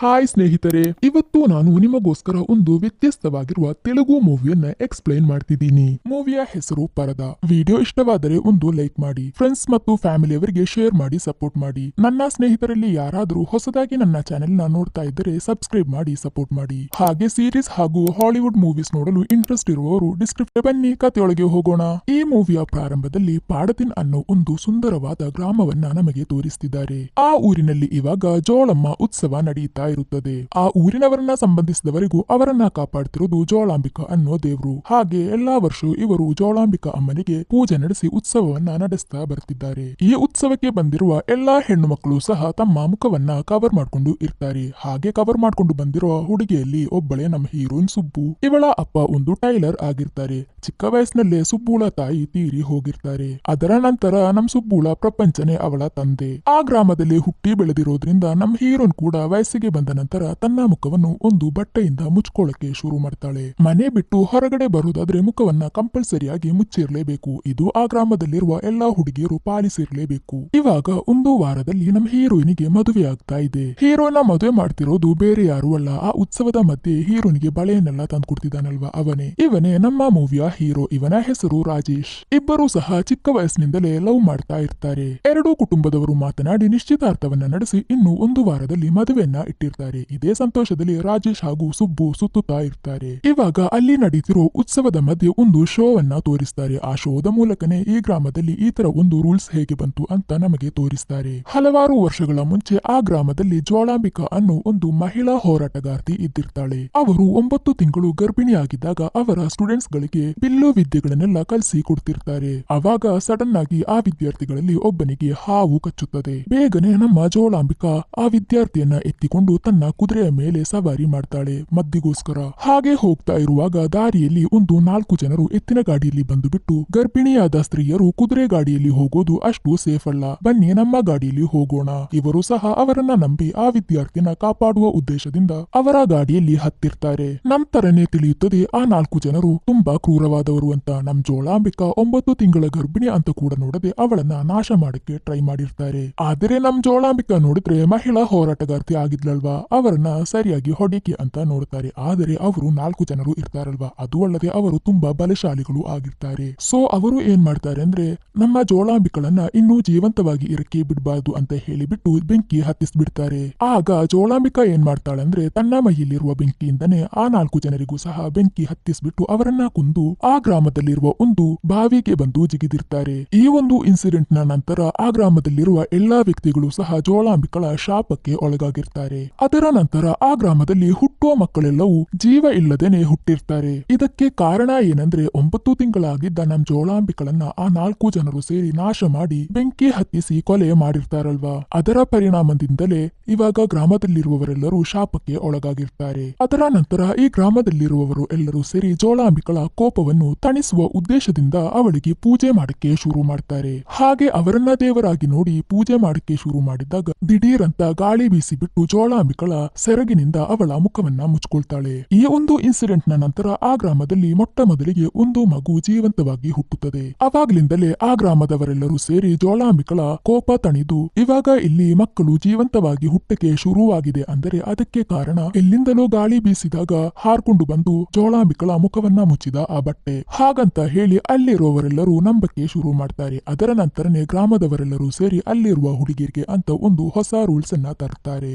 Hi ಸ್ನೇಹಿತರೆ, ಇವತ್ತು ನಾನು ನಿಮಗೋಸ್ಕರ ಒಂದು ವ್ಯತ್ಯಸ್ತವಾಗಿರುವ ತೆಲುಗು ಮೂವಿಯನ್ನ ಎಕ್ಸ್ಪ್ಲೈನ್ ಮಾಡ್ತಿದ್ದೀನಿ. ಮೂವಿಯ ಹೆಸರು ಪರದ. ವಿಡಿಯೋ ಇಷ್ಟವಾದರೆ ಒಂದು ಲೈಕ್ ಮಾಡಿ ಫ್ರೆಂಡ್ಸ್ ಮತ್ತು ಫ್ಯಾಮಿಲಿ ಅವರಿಗೆ ಶೇರ್ ಮಾಡಿ ಸಪೋರ್ಟ್ ಮಾಡಿ. ನನ್ನ ಸ್ನೇಹಿತರಲ್ಲಿ ಯಾರಾದರೂ ಹೊಸದಾಗಿ ನನ್ನ ಚಾನೆಲ್ನ ನೋಡ್ತಾ ಇದ್ದರೆ ಸಬ್ಸ್ಕ್ರೈಬ್ ಮಾಡಿ ಸಪೋರ್ಟ್ ಮಾಡಿ. ಹಾಗೆ ಸೀರೀಸ್ ಹಾಗೂ ಹಾಲಿವುಡ್ ಮೂವೀಸ್ ನೋಡಲು ಇಂಟ್ರೆಸ್ಟ್ ಇರುವವರು ಡಿಸ್ಕ್ರಿಪ್ಟ್ ಬನ್ನಿ, ಕಥೆಯೊಳಗೆ ಹೋಗೋಣ. ಈ ಮೂವಿಯ ಪ್ರಾರಂಭದಲ್ಲಿ ಪಾಡತಿನ್ ಅನ್ನೋ ಒಂದು ಸುಂದರವಾದ ಗ್ರಾಮವನ್ನ ನಮಗೆ ತೋರಿಸ್ತಿದ್ದಾರೆ. ಆ ಊರಿನಲ್ಲಿ ಇವಾಗ ಜೋಳಮ್ಮ ಉತ್ಸವ ನಡೆಯುತ್ತಾ ಇರುತ್ತದೆ. ಆ ಊರಿನವರನ್ನ ಸಂಬಂಧಿಸಿದವರಿಗೂ ಅವರನ್ನ ಕಾಪಾಡ್ತಿರೋದು ಜೋಳಾಂಬಿಕಾ ಅನ್ನೋ ದೇವರು. ಹಾಗೆ ಎಲ್ಲಾ ವರ್ಷ ಇವರು ಜೋಳಾಂಬಿಕಾ ಅಮ್ಮನಿಗೆ ಪೂಜೆ ನಡೆಸಿ ಉತ್ಸವವನ್ನ ನಡೆಸ್ತಾ ಬರ್ತಿದ್ದಾರೆ. ಈ ಉತ್ಸವಕ್ಕೆ ಬಂದಿರುವ ಎಲ್ಲಾ ಹೆಣ್ಣು ಮಕ್ಕಳು ಸಹ ತಮ್ಮ ಮುಖವನ್ನ ಕವರ್ ಮಾಡ್ಕೊಂಡು ಇರ್ತಾರೆ. ಹಾಗೆ ಕವರ್ ಮಾಡ್ಕೊಂಡು ಬಂದಿರುವ ಹುಡುಗಿಯಲ್ಲಿ ಒಬ್ಬಳೆ ನಮ್ಮ ಹೀರೋಯಿನ್ ಸುಬ್ಬು. ಇವಳ ಅಪ್ಪ ಒಂದು ಟೈಲರ್ ಆಗಿರ್ತಾರೆ. ಚಿಕ್ಕ ವಯಸ್ಸಿನಲ್ಲೇ ಸುಬ್ಬುಳ ತಾಯಿ ತೀರಿ ಹೋಗಿರ್ತಾರೆ. ಅದರ ನಂತರ ನಮ್ ಸುಬ್ಬುಳ ಪ್ರಪಂಚನೇ ಅವಳ ತಂದೆ. ಆ ಗ್ರಾಮದಲ್ಲಿ ಹುಟ್ಟಿ ಬೆಳೆದಿರೋದ್ರಿಂದ ನಮ್ ಹೀರೋನ್ ಕೂಡ ವಯಸ್ಸಿಗೆ ಬಂದ ನಂತರ ತನ್ನ ಮುಖವನ್ನು ಒಂದು ಬಟ್ಟೆಯಿಂದ ಮುಚ್ಕೊಳ್ಳಕ್ಕೆ ಶುರು ಮಾಡ್ತಾಳೆ. ಮನೆ ಬಿಟ್ಟು ಹೊರಗಡೆ ಬರುವುದಾದ್ರೆ ಮುಖವನ್ನ ಕಂಪಲ್ಸರಿಯಾಗಿ ಮುಚ್ಚಿರ್ಲೇಬೇಕು. ಇದು ಆ ಗ್ರಾಮದಲ್ಲಿರುವ ಎಲ್ಲಾ ಹುಡುಗಿಯರು ಪಾಲಿಸಿರ್ಲೇಬೇಕು. ಇವಾಗ ಒಂದು ವಾರದಲ್ಲಿ ನಮ್ಮ ಹೀರೋಯಿನಿಗೆ ಮದುವೆ ಆಗ್ತಾ ಇದೆ. ಹೀರೋನ ಮದುವೆ ಮಾಡ್ತಿರೋದು ಬೇರೆ ಯಾರು ಅಲ್ಲ. ಆ ಉತ್ಸವದ ಮಧ್ಯೆ ಹೀರೋನಿಗೆ ಬಳೆಯನ್ನೆಲ್ಲ ತಂದ್ಕೊಡ್ತಿದ್ದಾನಲ್ವಾ ಅವನೇ. ಇವನೇ ನಮ್ಮ ಮೂವಿಯ ಹೀರೋ. ಇವನ ಹೆಸರು ರಾಜೇಶ್. ಇಬ್ಬರು ಸಹ ಚಿಕ್ಕ ವಯಸ್ಸಿನಿಂದಲೇ ಲವ್ ಮಾಡ್ತಾ ಇರ್ತಾರೆ. ಎರಡೂ ಕುಟುಂಬದವರು ಮಾತನಾಡಿ ನಿಶ್ಚಿತಾರ್ಥವನ್ನ ನಡೆಸಿ ಇನ್ನು ಒಂದು ವಾರದಲ್ಲಿ ಮದುವೆಯನ್ನ ಇಟ್ಟಿರ್ತಾರೆ. ಇದೇ ಸಂತೋಷದಲ್ಲಿ ರಾಜೇಶ್ ಹಾಗೂ ಸುಬ್ಬು ಸುತ್ತುತ್ತಾ ಇರ್ತಾರೆ. ಇವಾಗ ಅಲ್ಲಿ ನಡೀತಿರೋ ಉತ್ಸವದ ಮಧ್ಯೆ ಒಂದು ಶೋ ಅನ್ನ ತೋರಿಸ್ತಾರೆ. ಆ ಶೋದ ಮೂಲಕನೇ ಈ ಗ್ರಾಮದಲ್ಲಿ ಈ ತರ ಒಂದು ರೂಲ್ಸ್ ಹೇಗೆ ಬಂತು ಅಂತ ನಮಗೆ ತೋರಿಸ್ತಾರೆ. ಹಲವಾರು ವರ್ಷಗಳ ಮುಂಚೆ ಆ ಗ್ರಾಮದಲ್ಲಿ ಜ್ವಾಳಾಂಬಿಕಾ ಅನ್ನೋ ಒಂದು ಮಹಿಳಾ ಹೋರಾಟಗಾರ್ತಿ ಇದ್ದಿರ್ತಾಳೆ. ಅವರು ಒಂಬತ್ತು ತಿಂಗಳು ಗರ್ಭಿಣಿಯಾಗಿದ್ದಾಗ ಅವರ ಸ್ಟೂಡೆಂಟ್ಸ್ ಗಳಿಗೆ ಬಿಲ್ಲು ವಿದ್ಯೆಗಳನ್ನೆಲ್ಲ ಕಲಿಸಿ ಕೊಡ್ತಿರ್ತಾರೆ. ಅವಾಗ ಸಡನ್ ಆಗಿ ಆ ವಿದ್ಯಾರ್ಥಿಗಳಲ್ಲಿ ಒಬ್ಬನಿಗೆ ಹಾವು ಕಚ್ಚುತ್ತದೆ. ಬೇಗನೆ ನಮ್ಮ ಜೋಳಾಂಬಿಕಾ ಆ ವಿದ್ಯಾರ್ಥಿಯನ್ನ ಎತ್ತಿಕೊಂಡು ತನ್ನ ಕುದುರೆಯ ಮೇಲೆ ಸವಾರಿ ಮಾಡ್ತಾಳೆ ಮದ್ದಿಗೋಸ್ಕರ. ಹಾಗೆ ಹೋಗ್ತಾ ಇರುವಾಗ ದಾರಿಯಲ್ಲಿ ಒಂದು ನಾಲ್ಕು ಜನರು ಎತ್ತಿನ ಗಾಡಿಯಲ್ಲಿ ಬಂದು ಬಿಟ್ಟು ಗರ್ಭಿಣಿಯಾದ ಸ್ತ್ರೀಯರು ಕುದುರೆ ಗಾಡಿಯಲ್ಲಿ ಹೋಗೋದು ಅಷ್ಟು ಸೇಫ್ ಅಲ್ಲ. ಬನ್ನಿ ನಮ್ಮ ಗಾಡಿಯಲ್ಲಿ ಹೋಗೋಣ. ಇವರು ಸಹ ಅವರನ್ನ ನಂಬಿ ಆ ವಿದ್ಯಾರ್ಥಿನ ಕಾಪಾಡುವ ಉದ್ದೇಶದಿಂದ ಅವರ ಗಾಡಿಯಲ್ಲಿ ಹತ್ತಿರ್ತಾರೆ. ನಂತರನೇ ತಿಳಿಯುತ್ತದೆ ಆ ನಾಲ್ಕು ಜನರು ತುಂಬಾ ಕ್ರೂರವಾದವರು ಅಂತ. ನಮ್ ಜೋಳಾಂಬಿಕಾ ಒಂಬತ್ತು ತಿಂಗಳ ಗರ್ಭಿಣಿ ಅಂತ ಕೂಡ ನೋಡದೆ ಅವಳನ್ನ ನಾಶ ಮಾಡಕ್ಕೆ ಟ್ರೈ ಮಾಡಿರ್ತಾರೆ. ಆದರೆ ನಮ್ ಜೋಳಾಂಬಿಕಾ ನೋಡಿದ್ರೆ ಮಹಿಳಾ ಹೋರಾಟಗಾರ್ತಿ ಆಗಿದ್ಲಲ್ವಾ ಅವರನ್ನ ಸರಿಯಾಗಿ ಹೊಡಿಕೆ ಅಂತ ನೋಡ್ತಾರೆ. ಆದರೆ ಅವರು ನಾಲ್ಕು ಜನರು ಇರ್ತಾರಲ್ವಾ? ಅದು ಅಲ್ಲದೆ ಅವರು ತುಂಬಾ ಬಲಶಾಲಿಗಳು ಆಗಿರ್ತಾರೆ. ಸೊ ಅವರು ಏನ್ ಮಾಡ್ತಾರೆ ಅಂದ್ರೆ, ನಮ್ಮ ಜೋಳಾಂಬಿಗಳನ್ನ ಇನ್ನೂ ಜೀವಂತವಾಗಿ ಇರಕ್ಕೆ ಬಿಡಬಾರ್ದು ಅಂತ ಹೇಳಿಬಿಟ್ಟು ಬೆಂಕಿ ಹತ್ತಿಸ್ಬಿಡ್ತಾರೆ. ಆಗ ಜೋಳಾಂಬಿಕಾ ಏನ್ ಮಾಡ್ತಾಳೆ ಅಂದ್ರೆ, ತನ್ನ ಮೈಯಲ್ಲಿರುವ ಬೆಂಕಿಯಿಂದನೇ ಆ ನಾಲ್ಕು ಜನರಿಗೂ ಸಹ ಬೆಂಕಿ ಹತ್ತಿಸ್ಬಿಟ್ಟು ಅವರನ್ನ ಕುಂದು ಆ ಗ್ರಾಮದಲ್ಲಿರುವ ಒಂದು ಬಾವಿಗೆ ಬಂದು ಜಿಗಿದಿರ್ತಾರೆ. ಈ ಒಂದು ಇನ್ಸಿಡೆಂಟ್ನ ನಂತರ ಆ ಗ್ರಾಮದಲ್ಲಿರುವ ಎಲ್ಲಾ ವ್ಯಕ್ತಿಗಳು ಸಹ ಜೋಳಾಂಬಿಕಳ ಶಾಪಕ್ಕೆ ಒಳಗಾಗಿರ್ತಾರೆ. ಅದರ ನಂತರ ಆ ಗ್ರಾಮದಲ್ಲಿ ಹುಟ್ಟುವ ಮಕ್ಕಳೆಲ್ಲವೂ ಜೀವ ಇಲ್ಲದೇನೆ ಹುಟ್ಟಿರ್ತಾರೆ. ಇದಕ್ಕೆ ಕಾರಣ ಏನಂದ್ರೆ ಒಂಬತ್ತು ತಿಂಗಳಾಗಿದ್ದ ನಮ್ ಜೋಳಾಂಬಿಗಳನ್ನ ಆ ನಾಲ್ಕು ಜನರು ಸೇರಿ ನಾಶ ಮಾಡಿ ಬೆಂಕಿ ಹತ್ತಿಸಿ ಕೊಲೆ ಮಾಡಿರ್ತಾರಲ್ವಾ? ಅದರ ಪರಿಣಾಮದಿಂದಲೇ ಇವಾಗ ಗ್ರಾಮದಲ್ಲಿರುವವರೆಲ್ಲರೂ ಶಾಪಕ್ಕೆ ಒಳಗಾಗಿರ್ತಾರೆ. ಅದರ ನಂತರ ಈ ಗ್ರಾಮದಲ್ಲಿರುವವರು ಎಲ್ಲರೂ ಸೇರಿ ಜೋಳಾಂಬಿಗಳ ಕೋಪವನ್ನು ತಣಿಸುವ ಉದ್ದೇಶದಿಂದ ಅವಳಿಗೆ ಪೂಜೆ ಮಾಡಕ್ಕೆ ಶುರು ಮಾಡ್ತಾರೆ. ಹಾಗೆ ಅವರನ್ನ ದೇವರಾಗಿ ನೋಡಿ ಪೂಜೆ ಮಾಡಕ್ಕೆ ಶುರು ಮಾಡಿದಾಗ ದಿಢೀರಂತ ಗಾಳಿ ಬೀಸಿ ಬಿಟ್ಟು ಜೋಳಾಂಬಿಕಳ ಸೆರಗಿನಿಂದ ಅವಳ ಮುಖವನ್ನ ಮುಚ್ಕೊಳ್ತಾಳೆ. ಈ ಒಂದು ಇನ್ಸಿಡೆಂಟ್ನ ನಂತರ ಆ ಗ್ರಾಮದಲ್ಲಿ ಮೊಟ್ಟ ಮೊದಲಿಗೆ ಒಂದು ಮಗು ಜೀವಂತವಾಗಿ ಹುಟ್ಟುತ್ತದೆ. ಅವಾಗ್ಲಿಂದಲೇ ಆ ಗ್ರಾಮದವರೆಲ್ಲರೂ ಸೇರಿ ಜೋಳಾಂಬಿಕಳ ಕೋಪ ತಣಿದು, ಇವಾಗ ಇಲ್ಲಿ ಮಕ್ಕಳು ಜೀವಂತವಾಗಿ ಹುಟ್ಟಕ್ಕೆ ಶುರುವಾಗಿದೆ ಅಂದರೆ ಅದಕ್ಕೆ ಕಾರಣ ಎಲ್ಲಿಂದಲೋ ಗಾಳಿ ಬೀಸಿದಾಗ ಹಾರ್ಕೊಂಡು ಬಂದು ಜೋಳಾಂಬಿಕಳ ಮುಖವನ್ನ ಮುಚ್ಚಿದ ಆ ಬಟ್ಟೆ. ಹಾಗಂತ ಹೇಳಿ ಅಲ್ಲಿರುವವರೆಲ್ಲರೂ ನಂಬಕ್ಕೆ ಶುರು ಮಾಡ್ತಾರೆ. ಅದರ ನಂತರನೇ ಗ್ರಾಮದವರೆಲ್ಲರೂ ಸೇರಿ ಅಲ್ಲಿರುವ ಹುಡುಗಿರಿಗೆ ಅಂತ ಒಂದು ಹೊಸ ರೂಲ್ಸ್ ಅನ್ನ ತರ್ತಾರೆ.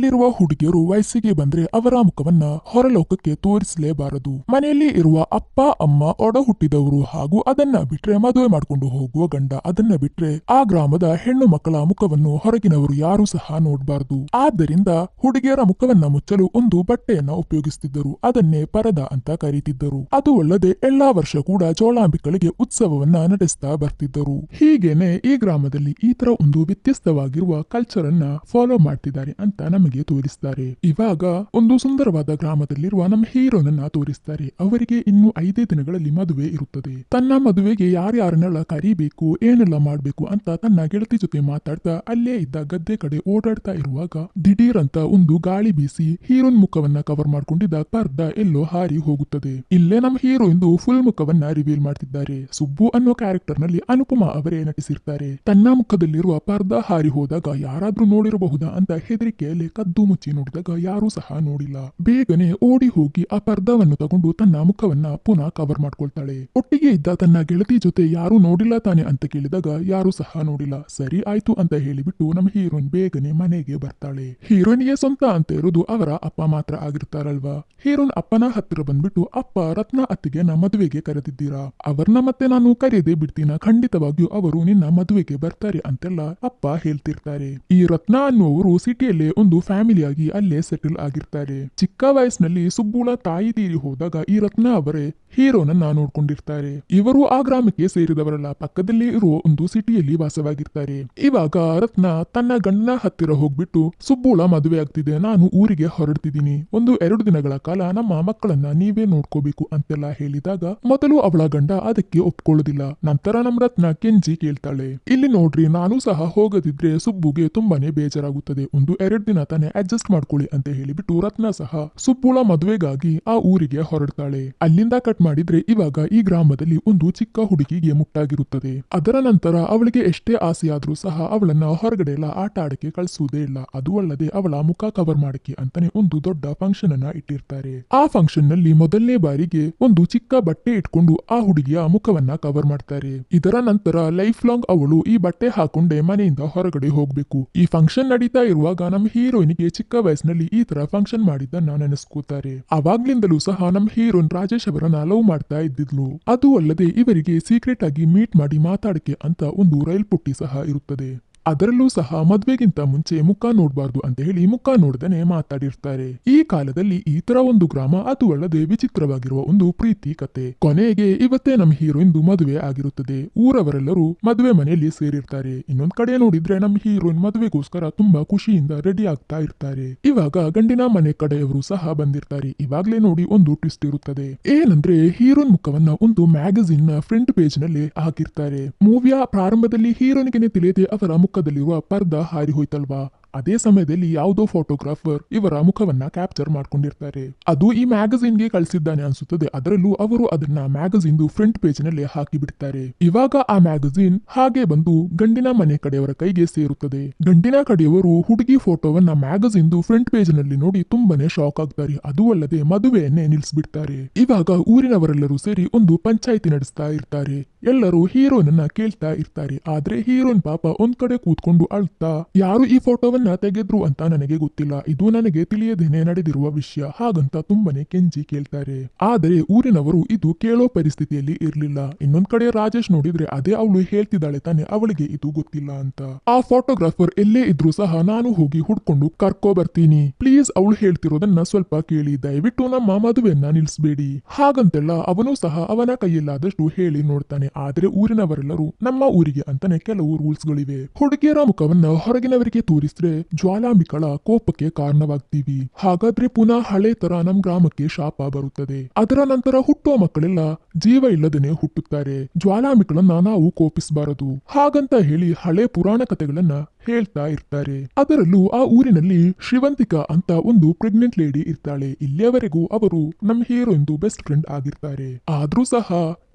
ಗ್ರಾಮದಲ್ಲಿರುವ ಹುಡುಗಿಯರು ವಯಸ್ಸಿಗೆ ಬಂದ್ರೆ ಅವರ ಮುಖವನ್ನ ಹೊರಲೋಕಕ್ಕೆ ತೋರಿಸಲೇಬಾರದು. ಮನೆಯಲ್ಲಿ ಇರುವ ಅಪ್ಪ, ಅಮ್ಮ ಒಡ ಹುಟ್ಟಿದವರು ಹಾಗೂ ಅದನ್ನ ಬಿಟ್ರೆ ಮದುವೆ ಮಾಡ್ಕೊಂಡು ಹೋಗುವ ಗಂಡ ಅದನ್ನ ಬಿಟ್ರೆ ಆ ಗ್ರಾಮದ ಹೆಣ್ಣು ಮಕ್ಕಳ ಮುಖವನ್ನು ಹೊರಗಿನವರು ಯಾರು ಸಹ ನೋಡಬಾರದು. ಆದ್ದರಿಂದ ಹುಡುಗಿಯರ ಮುಖವನ್ನ ಮುಚ್ಚಲು ಒಂದು ಬಟ್ಟೆಯನ್ನ ಉಪಯೋಗಿಸುತ್ತಿದ್ದರು ಅದನ್ನೇ ಪರದ ಅಂತ ಕರೀತಿದ್ದರು. ಅದು ಅಲ್ಲದೆ ಎಲ್ಲಾ ವರ್ಷ ಕೂಡ ಜೋಳಾಂಬಿಕಳಿಗೆ ಉತ್ಸವವನ್ನ ನಡೆಸ್ತಾ ಬರ್ತಿದ್ದರು. ಹೀಗೇನೆ ಈ ಗ್ರಾಮದಲ್ಲಿ ಈ ತರ ಒಂದು ವ್ಯತ್ಯಸ್ತವಾಗಿರುವ ಕಲ್ಚರ್ ಅನ್ನ ಫಾಲೋ ಮಾಡ್ತಿದ್ದಾರೆ ಅಂತ ನಮಗೆ ತೋರಿಸ್ತಾರೆ. ಇವಾಗ ಒಂದು ಸುಂದರವಾದ ಗ್ರಾಮದಲ್ಲಿರುವ ನಮ್ಮ ಹೀರೋನನ್ನ ತೋರಿಸ್ತಾರೆ. ಅವರಿಗೆ ಇನ್ನು ಐದೇ ದಿನಗಳಲ್ಲಿ ಮದುವೆ ಇರುತ್ತದೆ. ತನ್ನ ಮದುವೆಗೆ ಯಾರ್ಯಾರನ್ನೆಲ್ಲ ಕರಿಬೇಕು, ಏನೆಲ್ಲ ಮಾಡ್ಬೇಕು ಅಂತ ತನ್ನ ಗೆಳತಿ ಜೊತೆ ಮಾತಾಡ್ತಾ ಅಲ್ಲೇ ಇದ್ದ ಗದ್ದೆ ಕಡೆ ಓಡಾಡ್ತಾ ಇರುವಾಗ ದಿಢೀರ್ ಅಂತ ಒಂದು ಗಾಳಿ ಬೀಸಿ ಹೀರೋನ್ ಮುಖವನ್ನ ಕವರ್ ಮಾಡ್ಕೊಂಡಿದ್ದ ಪರ್ದ ಎಲ್ಲೋ ಹಾರಿ ಹೋಗುತ್ತದೆ. ಇಲ್ಲೇ ನಮ್ಮ ಹೀರೋ ಎಂದು ಫುಲ್ ಮುಖವನ್ನ ರಿವೀಲ್ ಮಾಡ್ತಿದ್ದಾರೆ. ಸುಬ್ಬು ಅನ್ನೋ ಕ್ಯಾರೆಕ್ಟರ್ನಲ್ಲಿ ಅನುಪಮಾ ಅವರೇ ನಟಿಸಿರ್ತಾರೆ. ತನ್ನ ಮುಖದಲ್ಲಿರುವ ಪರ್ದ ಹಾರಿ ಹೋದಾಗ ಯಾರಾದ್ರೂ ನೋಡಿರಬಹುದಾ ಅಂತ ಹೆದರಿಕೆಯಲ್ಲಿ ಕದ್ದು ಮುಚ್ಚಿ ನೋಡಿದಾಗ ಯಾರೂ ಸಹ ನೋಡಿಲ್ಲ. ಬೇಗನೆ ಓಡಿ ಹೋಗಿ ಆ ಪರ್ದಾವನ್ನು ತಗೊಂಡು ತನ್ನ ಮುಖವನ್ನ ಪುನಃ ಕವರ್ ಮಾಡ್ಕೊಳ್ತಾಳೆ. ಒಟ್ಟಿಗೆ ಇದ್ದ ತನ್ನ ಗೆಳತಿ ಜೊತೆ ಯಾರು ನೋಡಿಲ್ಲ ತಾನೆ ಅಂತ ಕೇಳಿದಾಗ ಯಾರು ಸಹ ನೋಡಿಲ್ಲ. ಸರಿ ಆಯ್ತು ಅಂತ ಹೇಳಿಬಿಟ್ಟು ನಮ್ಮ ಹೀರೋಯಿನ್ ಬೇಗನೆ ಮನೆಗೆ ಬರ್ತಾಳೆ. ಹೀರೋಯಿನ್ಗೆ ಸ್ವಂತ ಅಂತ ಇರೋದು ಅವರ ಅಪ್ಪ ಮಾತ್ರ ಆಗಿರ್ತಾರಲ್ವಾ? ಹೀರೋನ್ ಅಪ್ಪನ ಹತ್ತಿರ ಬಂದ್ಬಿಟ್ಟು, ಅಪ್ಪ, ರತ್ನ ಅತ್ತಿಗೆ ನಮ್ಮ ಮದುವೆಗೆ ಕರೆದಿದ್ದೀರಾ? ಅವರನ್ನ ಮತ್ತೆ ನಾನು ಕರೆಯದೆ ಬಿಡ್ತೀನ? ಖಂಡಿತವಾಗಿಯೂ ಅವರು ನಿನ್ನ ಮದುವೆಗೆ ಬರ್ತಾರೆ ಅಂತೆಲ್ಲ ಅಪ್ಪ ಹೇಳ್ತಿರ್ತಾರೆ. ಈ ರತ್ನ ಅನ್ನುವರು ಸಿಟಿಯಲ್ಲೇ ಒಂದು ಫ್ಯಾಮಿಲಿಯಾಗಿ ಅಲ್ಲೇ ಸೆಟಲ್ ಆಗಿರ್ತಾರೆ. ಚಿಕ್ಕ ವಯಸ್ಸಿನಲ್ಲಿ ಸುಬ್ಬುಳ ತಾಯಿ ತೀರಿ ಹೋದಾಗ ಈ ರತ್ನ ಅವರೇ ಹೀರೋನನ್ನ ನೋಡ್ಕೊಂಡಿರ್ತಾರೆ. ಇವರು ಆ ಗ್ರಾಮಕ್ಕೆ ಸೇರಿದವರಲ್ಲ, ಪಕ್ಕದಲ್ಲಿ ಇರುವ ಒಂದು ಸಿಟಿಯಲ್ಲಿ ವಾಸವಾಗಿರ್ತಾರೆ. ಇವಾಗ ರತ್ನ ತನ್ನ ಗಂಡನ ಹತ್ತಿರ ಹೋಗ್ಬಿಟ್ಟು, ಸುಬ್ಬುಳ, ಮದುವೆ ಆಗ್ತಿದೆ, ನಾನು ಊರಿಗೆ ಹೊರಡ್ತಿದ್ದೀನಿ. ಒಂದು ಎರಡು ದಿನಗಳ ಕಾಲ ನಮ್ಮ ಮಕ್ಕಳನ್ನ ನೀವೇ ನೋಡ್ಕೋಬೇಕು ಅಂತೆಲ್ಲ ಹೇಳಿದಾಗ ಮೊದಲು ಅವಳ ಗಂಡ ಅದಕ್ಕೆ ಒಪ್ಕೊಳ್ಳೋದಿಲ್ಲ. ನಂತರ ನಮ್ಮ ರತ್ನ ಕೆಂಜಿ ಕೇಳ್ತಾಳೆ, ಇಲ್ಲಿ ನೋಡ್ರಿ, ನಾನು ಸಹ ಹೋಗದಿದ್ರೆ ಸುಬ್ಬುಗೆ ತುಂಬಾನೇ ಬೇಜಾರಾಗುತ್ತದೆ. ಒಂದು ಎರಡು ದಿನ ತಾನೇ ಅಡ್ಜಸ್ಟ್ ಮಾಡ್ಕೊಳ್ಳಿ ಅಂತ ಹೇಳಿಬಿಟ್ಟು ರತ್ನ ಸಹ ಸುಪ್ಪುಳ ಮದುವೆಗಾಗಿ ಆ ಊರಿಗೆ ಹೊರಡ್ತಾಳೆ. ಅಲ್ಲಿಂದ ಕಟ್ ಮಾಡಿದ್ರೆ ಇವಾಗ ಈ ಗ್ರಾಮದಲ್ಲಿ ಒಂದು ಚಿಕ್ಕ ಹುಡುಗಿಗೆ ಮುಟ್ಟಾಗಿರುತ್ತದೆ. ಅದರ ನಂತರ ಅವಳಿಗೆ ಎಷ್ಟೇ ಆಸೆಯಾದ್ರೂ ಸಹ ಅವಳನ್ನ ಹೊರಗಡೆ ಎಲ್ಲ ಆಟ ಆಡಕ್ಕೆ ಕಳಿಸುವುದೇ ಇಲ್ಲ. ಅದು ಅಲ್ಲದೆ ಅವಳ ಮುಖ ಕವರ್ ಮಾಡಕ್ಕೆ ಅಂತಾನೆ ಒಂದು ದೊಡ್ಡ ಫಂಕ್ಷನ್ ಅನ್ನ ಇಟ್ಟಿರ್ತಾರೆ. ಆ ಫಂಕ್ಷನ್ನಲ್ಲಿ ಮೊದಲನೇ ಬಾರಿಗೆ ಒಂದು ಚಿಕ್ಕ ಬಟ್ಟೆ ಇಟ್ಕೊಂಡು ಆ ಹುಡುಗಿಯ ಮುಖವನ್ನ ಕವರ್ ಮಾಡ್ತಾರೆ. ಇದರ ನಂತರ ಲೈಫ್ ಲಾಂಗ್ ಅವಳು ಈ ಬಟ್ಟೆ ಹಾಕೊಂಡೆ ಮನೆಯಿಂದ ಹೊರಗಡೆ ಹೋಗ್ಬೇಕು. ಈ ಫಂಕ್ಷನ್ ನಡೀತಾ ಇರುವಾಗ ನಮ್ಮ ಹೀರೋಯಿನ್ಗೆ ಚಿಕ್ಕ ವಯಸ್ಸಿನಲ್ಲಿ ಈ ತರ ಫಂಕ್ಷನ್ ಮಾಡಿದ್ದನ್ನ ನೆನೆಸ್ಕೋತಾರೆ. ಅವಾಗ್ಲಿಂದಲೂ ಸಹ ನಮ್ಮ ಹೀರೋನ್ ರಾಜೇಶ್ ಅವರನ್ನ ಲವ್ ಮಾಡ್ತಾ ಇದ್ದಿದ್ಲು. ಅದು ಅಲ್ಲದೆ ಇವರಿಗೆ ಸೀಕ್ರೆಟ್ ಆಗಿ ಮೀಟ್ ಮಾಡಿ ಮಾತಾಡಕ್ಕೆ ಅಂತ ಒಂದು ರೈಲ್ ಪುಟ್ಟಿ ಸಹ ಇರುತ್ತದೆ. ಅದರಲ್ಲೂ ಸಹ ಮದ್ವೆಗಿಂತ ಮುಂಚೆ ಮುಖ ನೋಡಬಾರ್ದು ಅಂತ ಹೇಳಿ ಮುಖ ನೋಡ್ದೇನೆ ಮಾತಾಡಿರ್ತಾರೆ. ಈ ಕಾಲದಲ್ಲಿ ಈ ತರ ಒಂದು ಗ್ರಾಮ ಅದು ಅಲ್ಲದೆ ವಿಚಿತ್ರವಾಗಿರುವ ಒಂದು ಪ್ರೀತಿ ಕತೆ. ಕೊನೆಗೆ ಇವತ್ತೇ ನಮ್ಮ ಹೀರೋಯಿನ್ದು ಮದುವೆ ಆಗಿರುತ್ತದೆ. ಊರವರೆಲ್ಲರೂ ಮದುವೆ ಮನೆಯಲ್ಲಿ ಸೇರಿರ್ತಾರೆ. ಇನ್ನೊಂದ್ ಕಡೆ ನೋಡಿದ್ರೆ ನಮ್ಮ ಹೀರೋಯಿನ್ ಮದುವೆಗೋಸ್ಕರ ತುಂಬಾ ಖುಷಿಯಿಂದ ರೆಡಿ ಆಗ್ತಾ ಇರ್ತಾರೆ. ಇವಾಗ ಗಂಡಿನ ಮನೆ ಕಡೆಯವರು ಸಹ ಬಂದಿರ್ತಾರೆ. ಇವಾಗ್ಲೇ ನೋಡಿ ಒಂದು ಟ್ವಿಸ್ಟ್ ಇರುತ್ತದೆ. ಏನಂದ್ರೆ ಹೀರೋನ್ ಮುಖವನ್ನ ಒಂದು ಮ್ಯಾಗಝಿನ್ನ ಫ್ರಂಟ್ ಪೇಜ್ನಲ್ಲಿ ಹಾಕಿರ್ತಾರೆ. ಮೂವಿಯ ಪ್ರಾರಂಭದಲ್ಲಿ ಹೀರೋನಿಗೆ ತಿಳಿಯದೆ ಅವರ ಮುಖದಲ್ಲಿರುವ ಪರ್ದ ಹಾರಿ ಹೋಯ್ತಲ್ವಾ? ಅದೇ ಸಮಯದಲ್ಲಿ ಯಾವುದೋ ಫೋಟೋಗ್ರಾಫರ್ ಇವರ ಮುಖವನ್ನ ಕ್ಯಾಪ್ಚರ್ ಮಾಡ್ಕೊಂಡಿರ್ತಾರೆ. ಅದು ಈ ಮ್ಯಾಗಝಿನ್ಗೆ ಕಳಿಸಿದ್ದಾನೆ ಅನ್ಸುತ್ತದೆ. ಅದರಲ್ಲೂ ಅವರು ಅದನ್ನ ಮ್ಯಾಗಝಿನ್ ಫ್ರಂಟ್ ಪೇಜ್ನಲ್ಲಿ ಹಾಕಿ ಬಿಡ್ತಾರೆ ಇವಾಗ ಆ ಮ್ಯಾಗಝಿನ್ ಹಾಗೆ ಬಂದು ಗಂಡಿನ ಮನೆ ಕಡೆಯವರ ಕೈಗೆ ಸೇರುತ್ತದೆ. ಗಂಡಿನ ಕಡೆಯವರು ಹುಡುಗಿ ಫೋಟೋವನ್ನ ಮ್ಯಾಗಝಿನ್ ಫ್ರಂಟ್ ಪೇಜ್ನಲ್ಲಿ ನೋಡಿ ತುಂಬಾನೇ ಶಾಕ್ ಆಗ್ತಾರೆ. ಅದು ಅಲ್ಲದೆ ಮದುವೆಯನ್ನೇ ನಿಲ್ಲಿಸ್ಬಿಡ್ತಾರೆ ಇವಾಗ ಊರಿನವರೆಲ್ಲರೂ ಸೇರಿ ಒಂದು ಪಂಚಾಯಿತಿ ನಡೆಸ್ತಾ ಇರ್ತಾರೆ. ಎಲ್ಲರೂ ಹೀರೋನನ್ನ ಕೇಳ್ತಾ ಇರ್ತಾರೆ. ಆದ್ರೆ ಹೀರೋನ್ ಪಾಪ ಒಂದ್ ಕಡೆ ಕೂತ್ಕೊಂಡು ಅಳ್ತಾ, ಯಾರು ಈ ಫೋಟೋವನ್ನ ತೆಗೆದ್ರು ಅಂತ ನನಗೆ ಗೊತ್ತಿಲ್ಲ. ಇದು ನನಗೆ ತಿಳಿಯದೇನೆ ನಡೆದಿರುವ ವಿಷಯ. ಹಾಗಂತ ತುಂಬಾನೇ ಕೆಂಜಿ ಕೇಳ್ತಾರೆ. ಆದರೆ ಊರಿನವರು ಇದು ಕೇಳೋ ಪರಿಸ್ಥಿತಿಯಲ್ಲಿ ಇರ್ಲಿಲ್ಲ. ಇನ್ನೊಂದ್ ಕಡೆ ರಾಜೇಶ್ ನೋಡಿದ್ರೆ ಅದೇ ಅವಳು ಹೇಳ್ತಿದ್ದಾಳೆ ತಾನೆ, ಅವಳಿಗೆ ಇದು ಗೊತ್ತಿಲ್ಲ ಅಂತ. ಆ ಫೋಟೋಗ್ರಾಫರ್ ಎಲ್ಲೇ ಇದ್ರೂ ಸಹ ನಾನು ಹೋಗಿ ಹುಡ್ಕೊಂಡು ಕರ್ಕೋ ಬರ್ತೀನಿ. ಪ್ಲೀಸ್ ಅವಳು ಹೇಳ್ತಿರೋದನ್ನ ಸ್ವಲ್ಪ ಕೇಳಿ. ದಯವಿಟ್ಟು ನಮ್ಮ ಮದುವೆಯನ್ನ ನಿಲ್ಸ್ಬೇಡಿ. ಹಾಗಂತೆಲ್ಲ ಅವನು ಸಹ ಅವನ ಕೈಯಲ್ಲಾದಷ್ಟು ಹೇಳಿ ನೋಡ್ತಾನೆ. ಆದ್ರೆ ಊರಿನವರೆಲ್ಲರೂ ನಮ್ಮ ಊರಿಗೆ ಅಂತಾನೆ ಕೆಲವು ರೂಲ್ಸ್ಗಳಿವೆ ಹುಡುಗಿಯರ ಮುಖವನ್ನ ಹೊರಗಿನವರಿಗೆ ತೋರಿಸಿದ್ರೆ ಜ್ವಾಲಾಂಬಿಕಳ ಕೋಪಕ್ಕೆ ಕಾರಣವಾಗ್ತೀವಿ. ಹಾಗಾದ್ರೆ ಪುನಃ ಹಳೆ ತರ ನಮ್ ಗ್ರಾಮಕ್ಕೆ ಶಾಪ ಬರುತ್ತದೆ. ಅದರ ನಂತರ ಹುಟ್ಟುವ ಮಕ್ಕಳೆಲ್ಲ ಜೀವ ಇಲ್ಲದೇನೆ ಹುಟ್ಟುತ್ತಾರೆ. ಜ್ವಾಲಾಂಬಿಕಳನ್ನ ನಾವು ಕೋಪಿಸಬಾರದು. ಹಾಗಂತ ಹೇಳಿ ಹಳೆ ಪುರಾಣ ಕಥೆಗಳನ್ನ ಹೇಳ್ತಾ ಇರ್ತಾರೆ. ಅದರಲ್ಲೂ ಆ ಊರಿನಲ್ಲಿ ಶ್ರೀವಂತಿಕಾ ಅಂತ ಒಂದು ಪ್ರೆಗ್ನೆಂಟ್ ಲೇಡಿ ಇರ್ತಾಳೆ. ಇಲ್ಲಿಯವರೆಗೂ ಅವರು ನಮ್ಮ ಹೀರೋಯಿಂದು ಬೆಸ್ಟ್ ಫ್ರೆಂಡ್ ಆಗಿರ್ತಾರೆ. ಆದ್ರೂ ಸಹ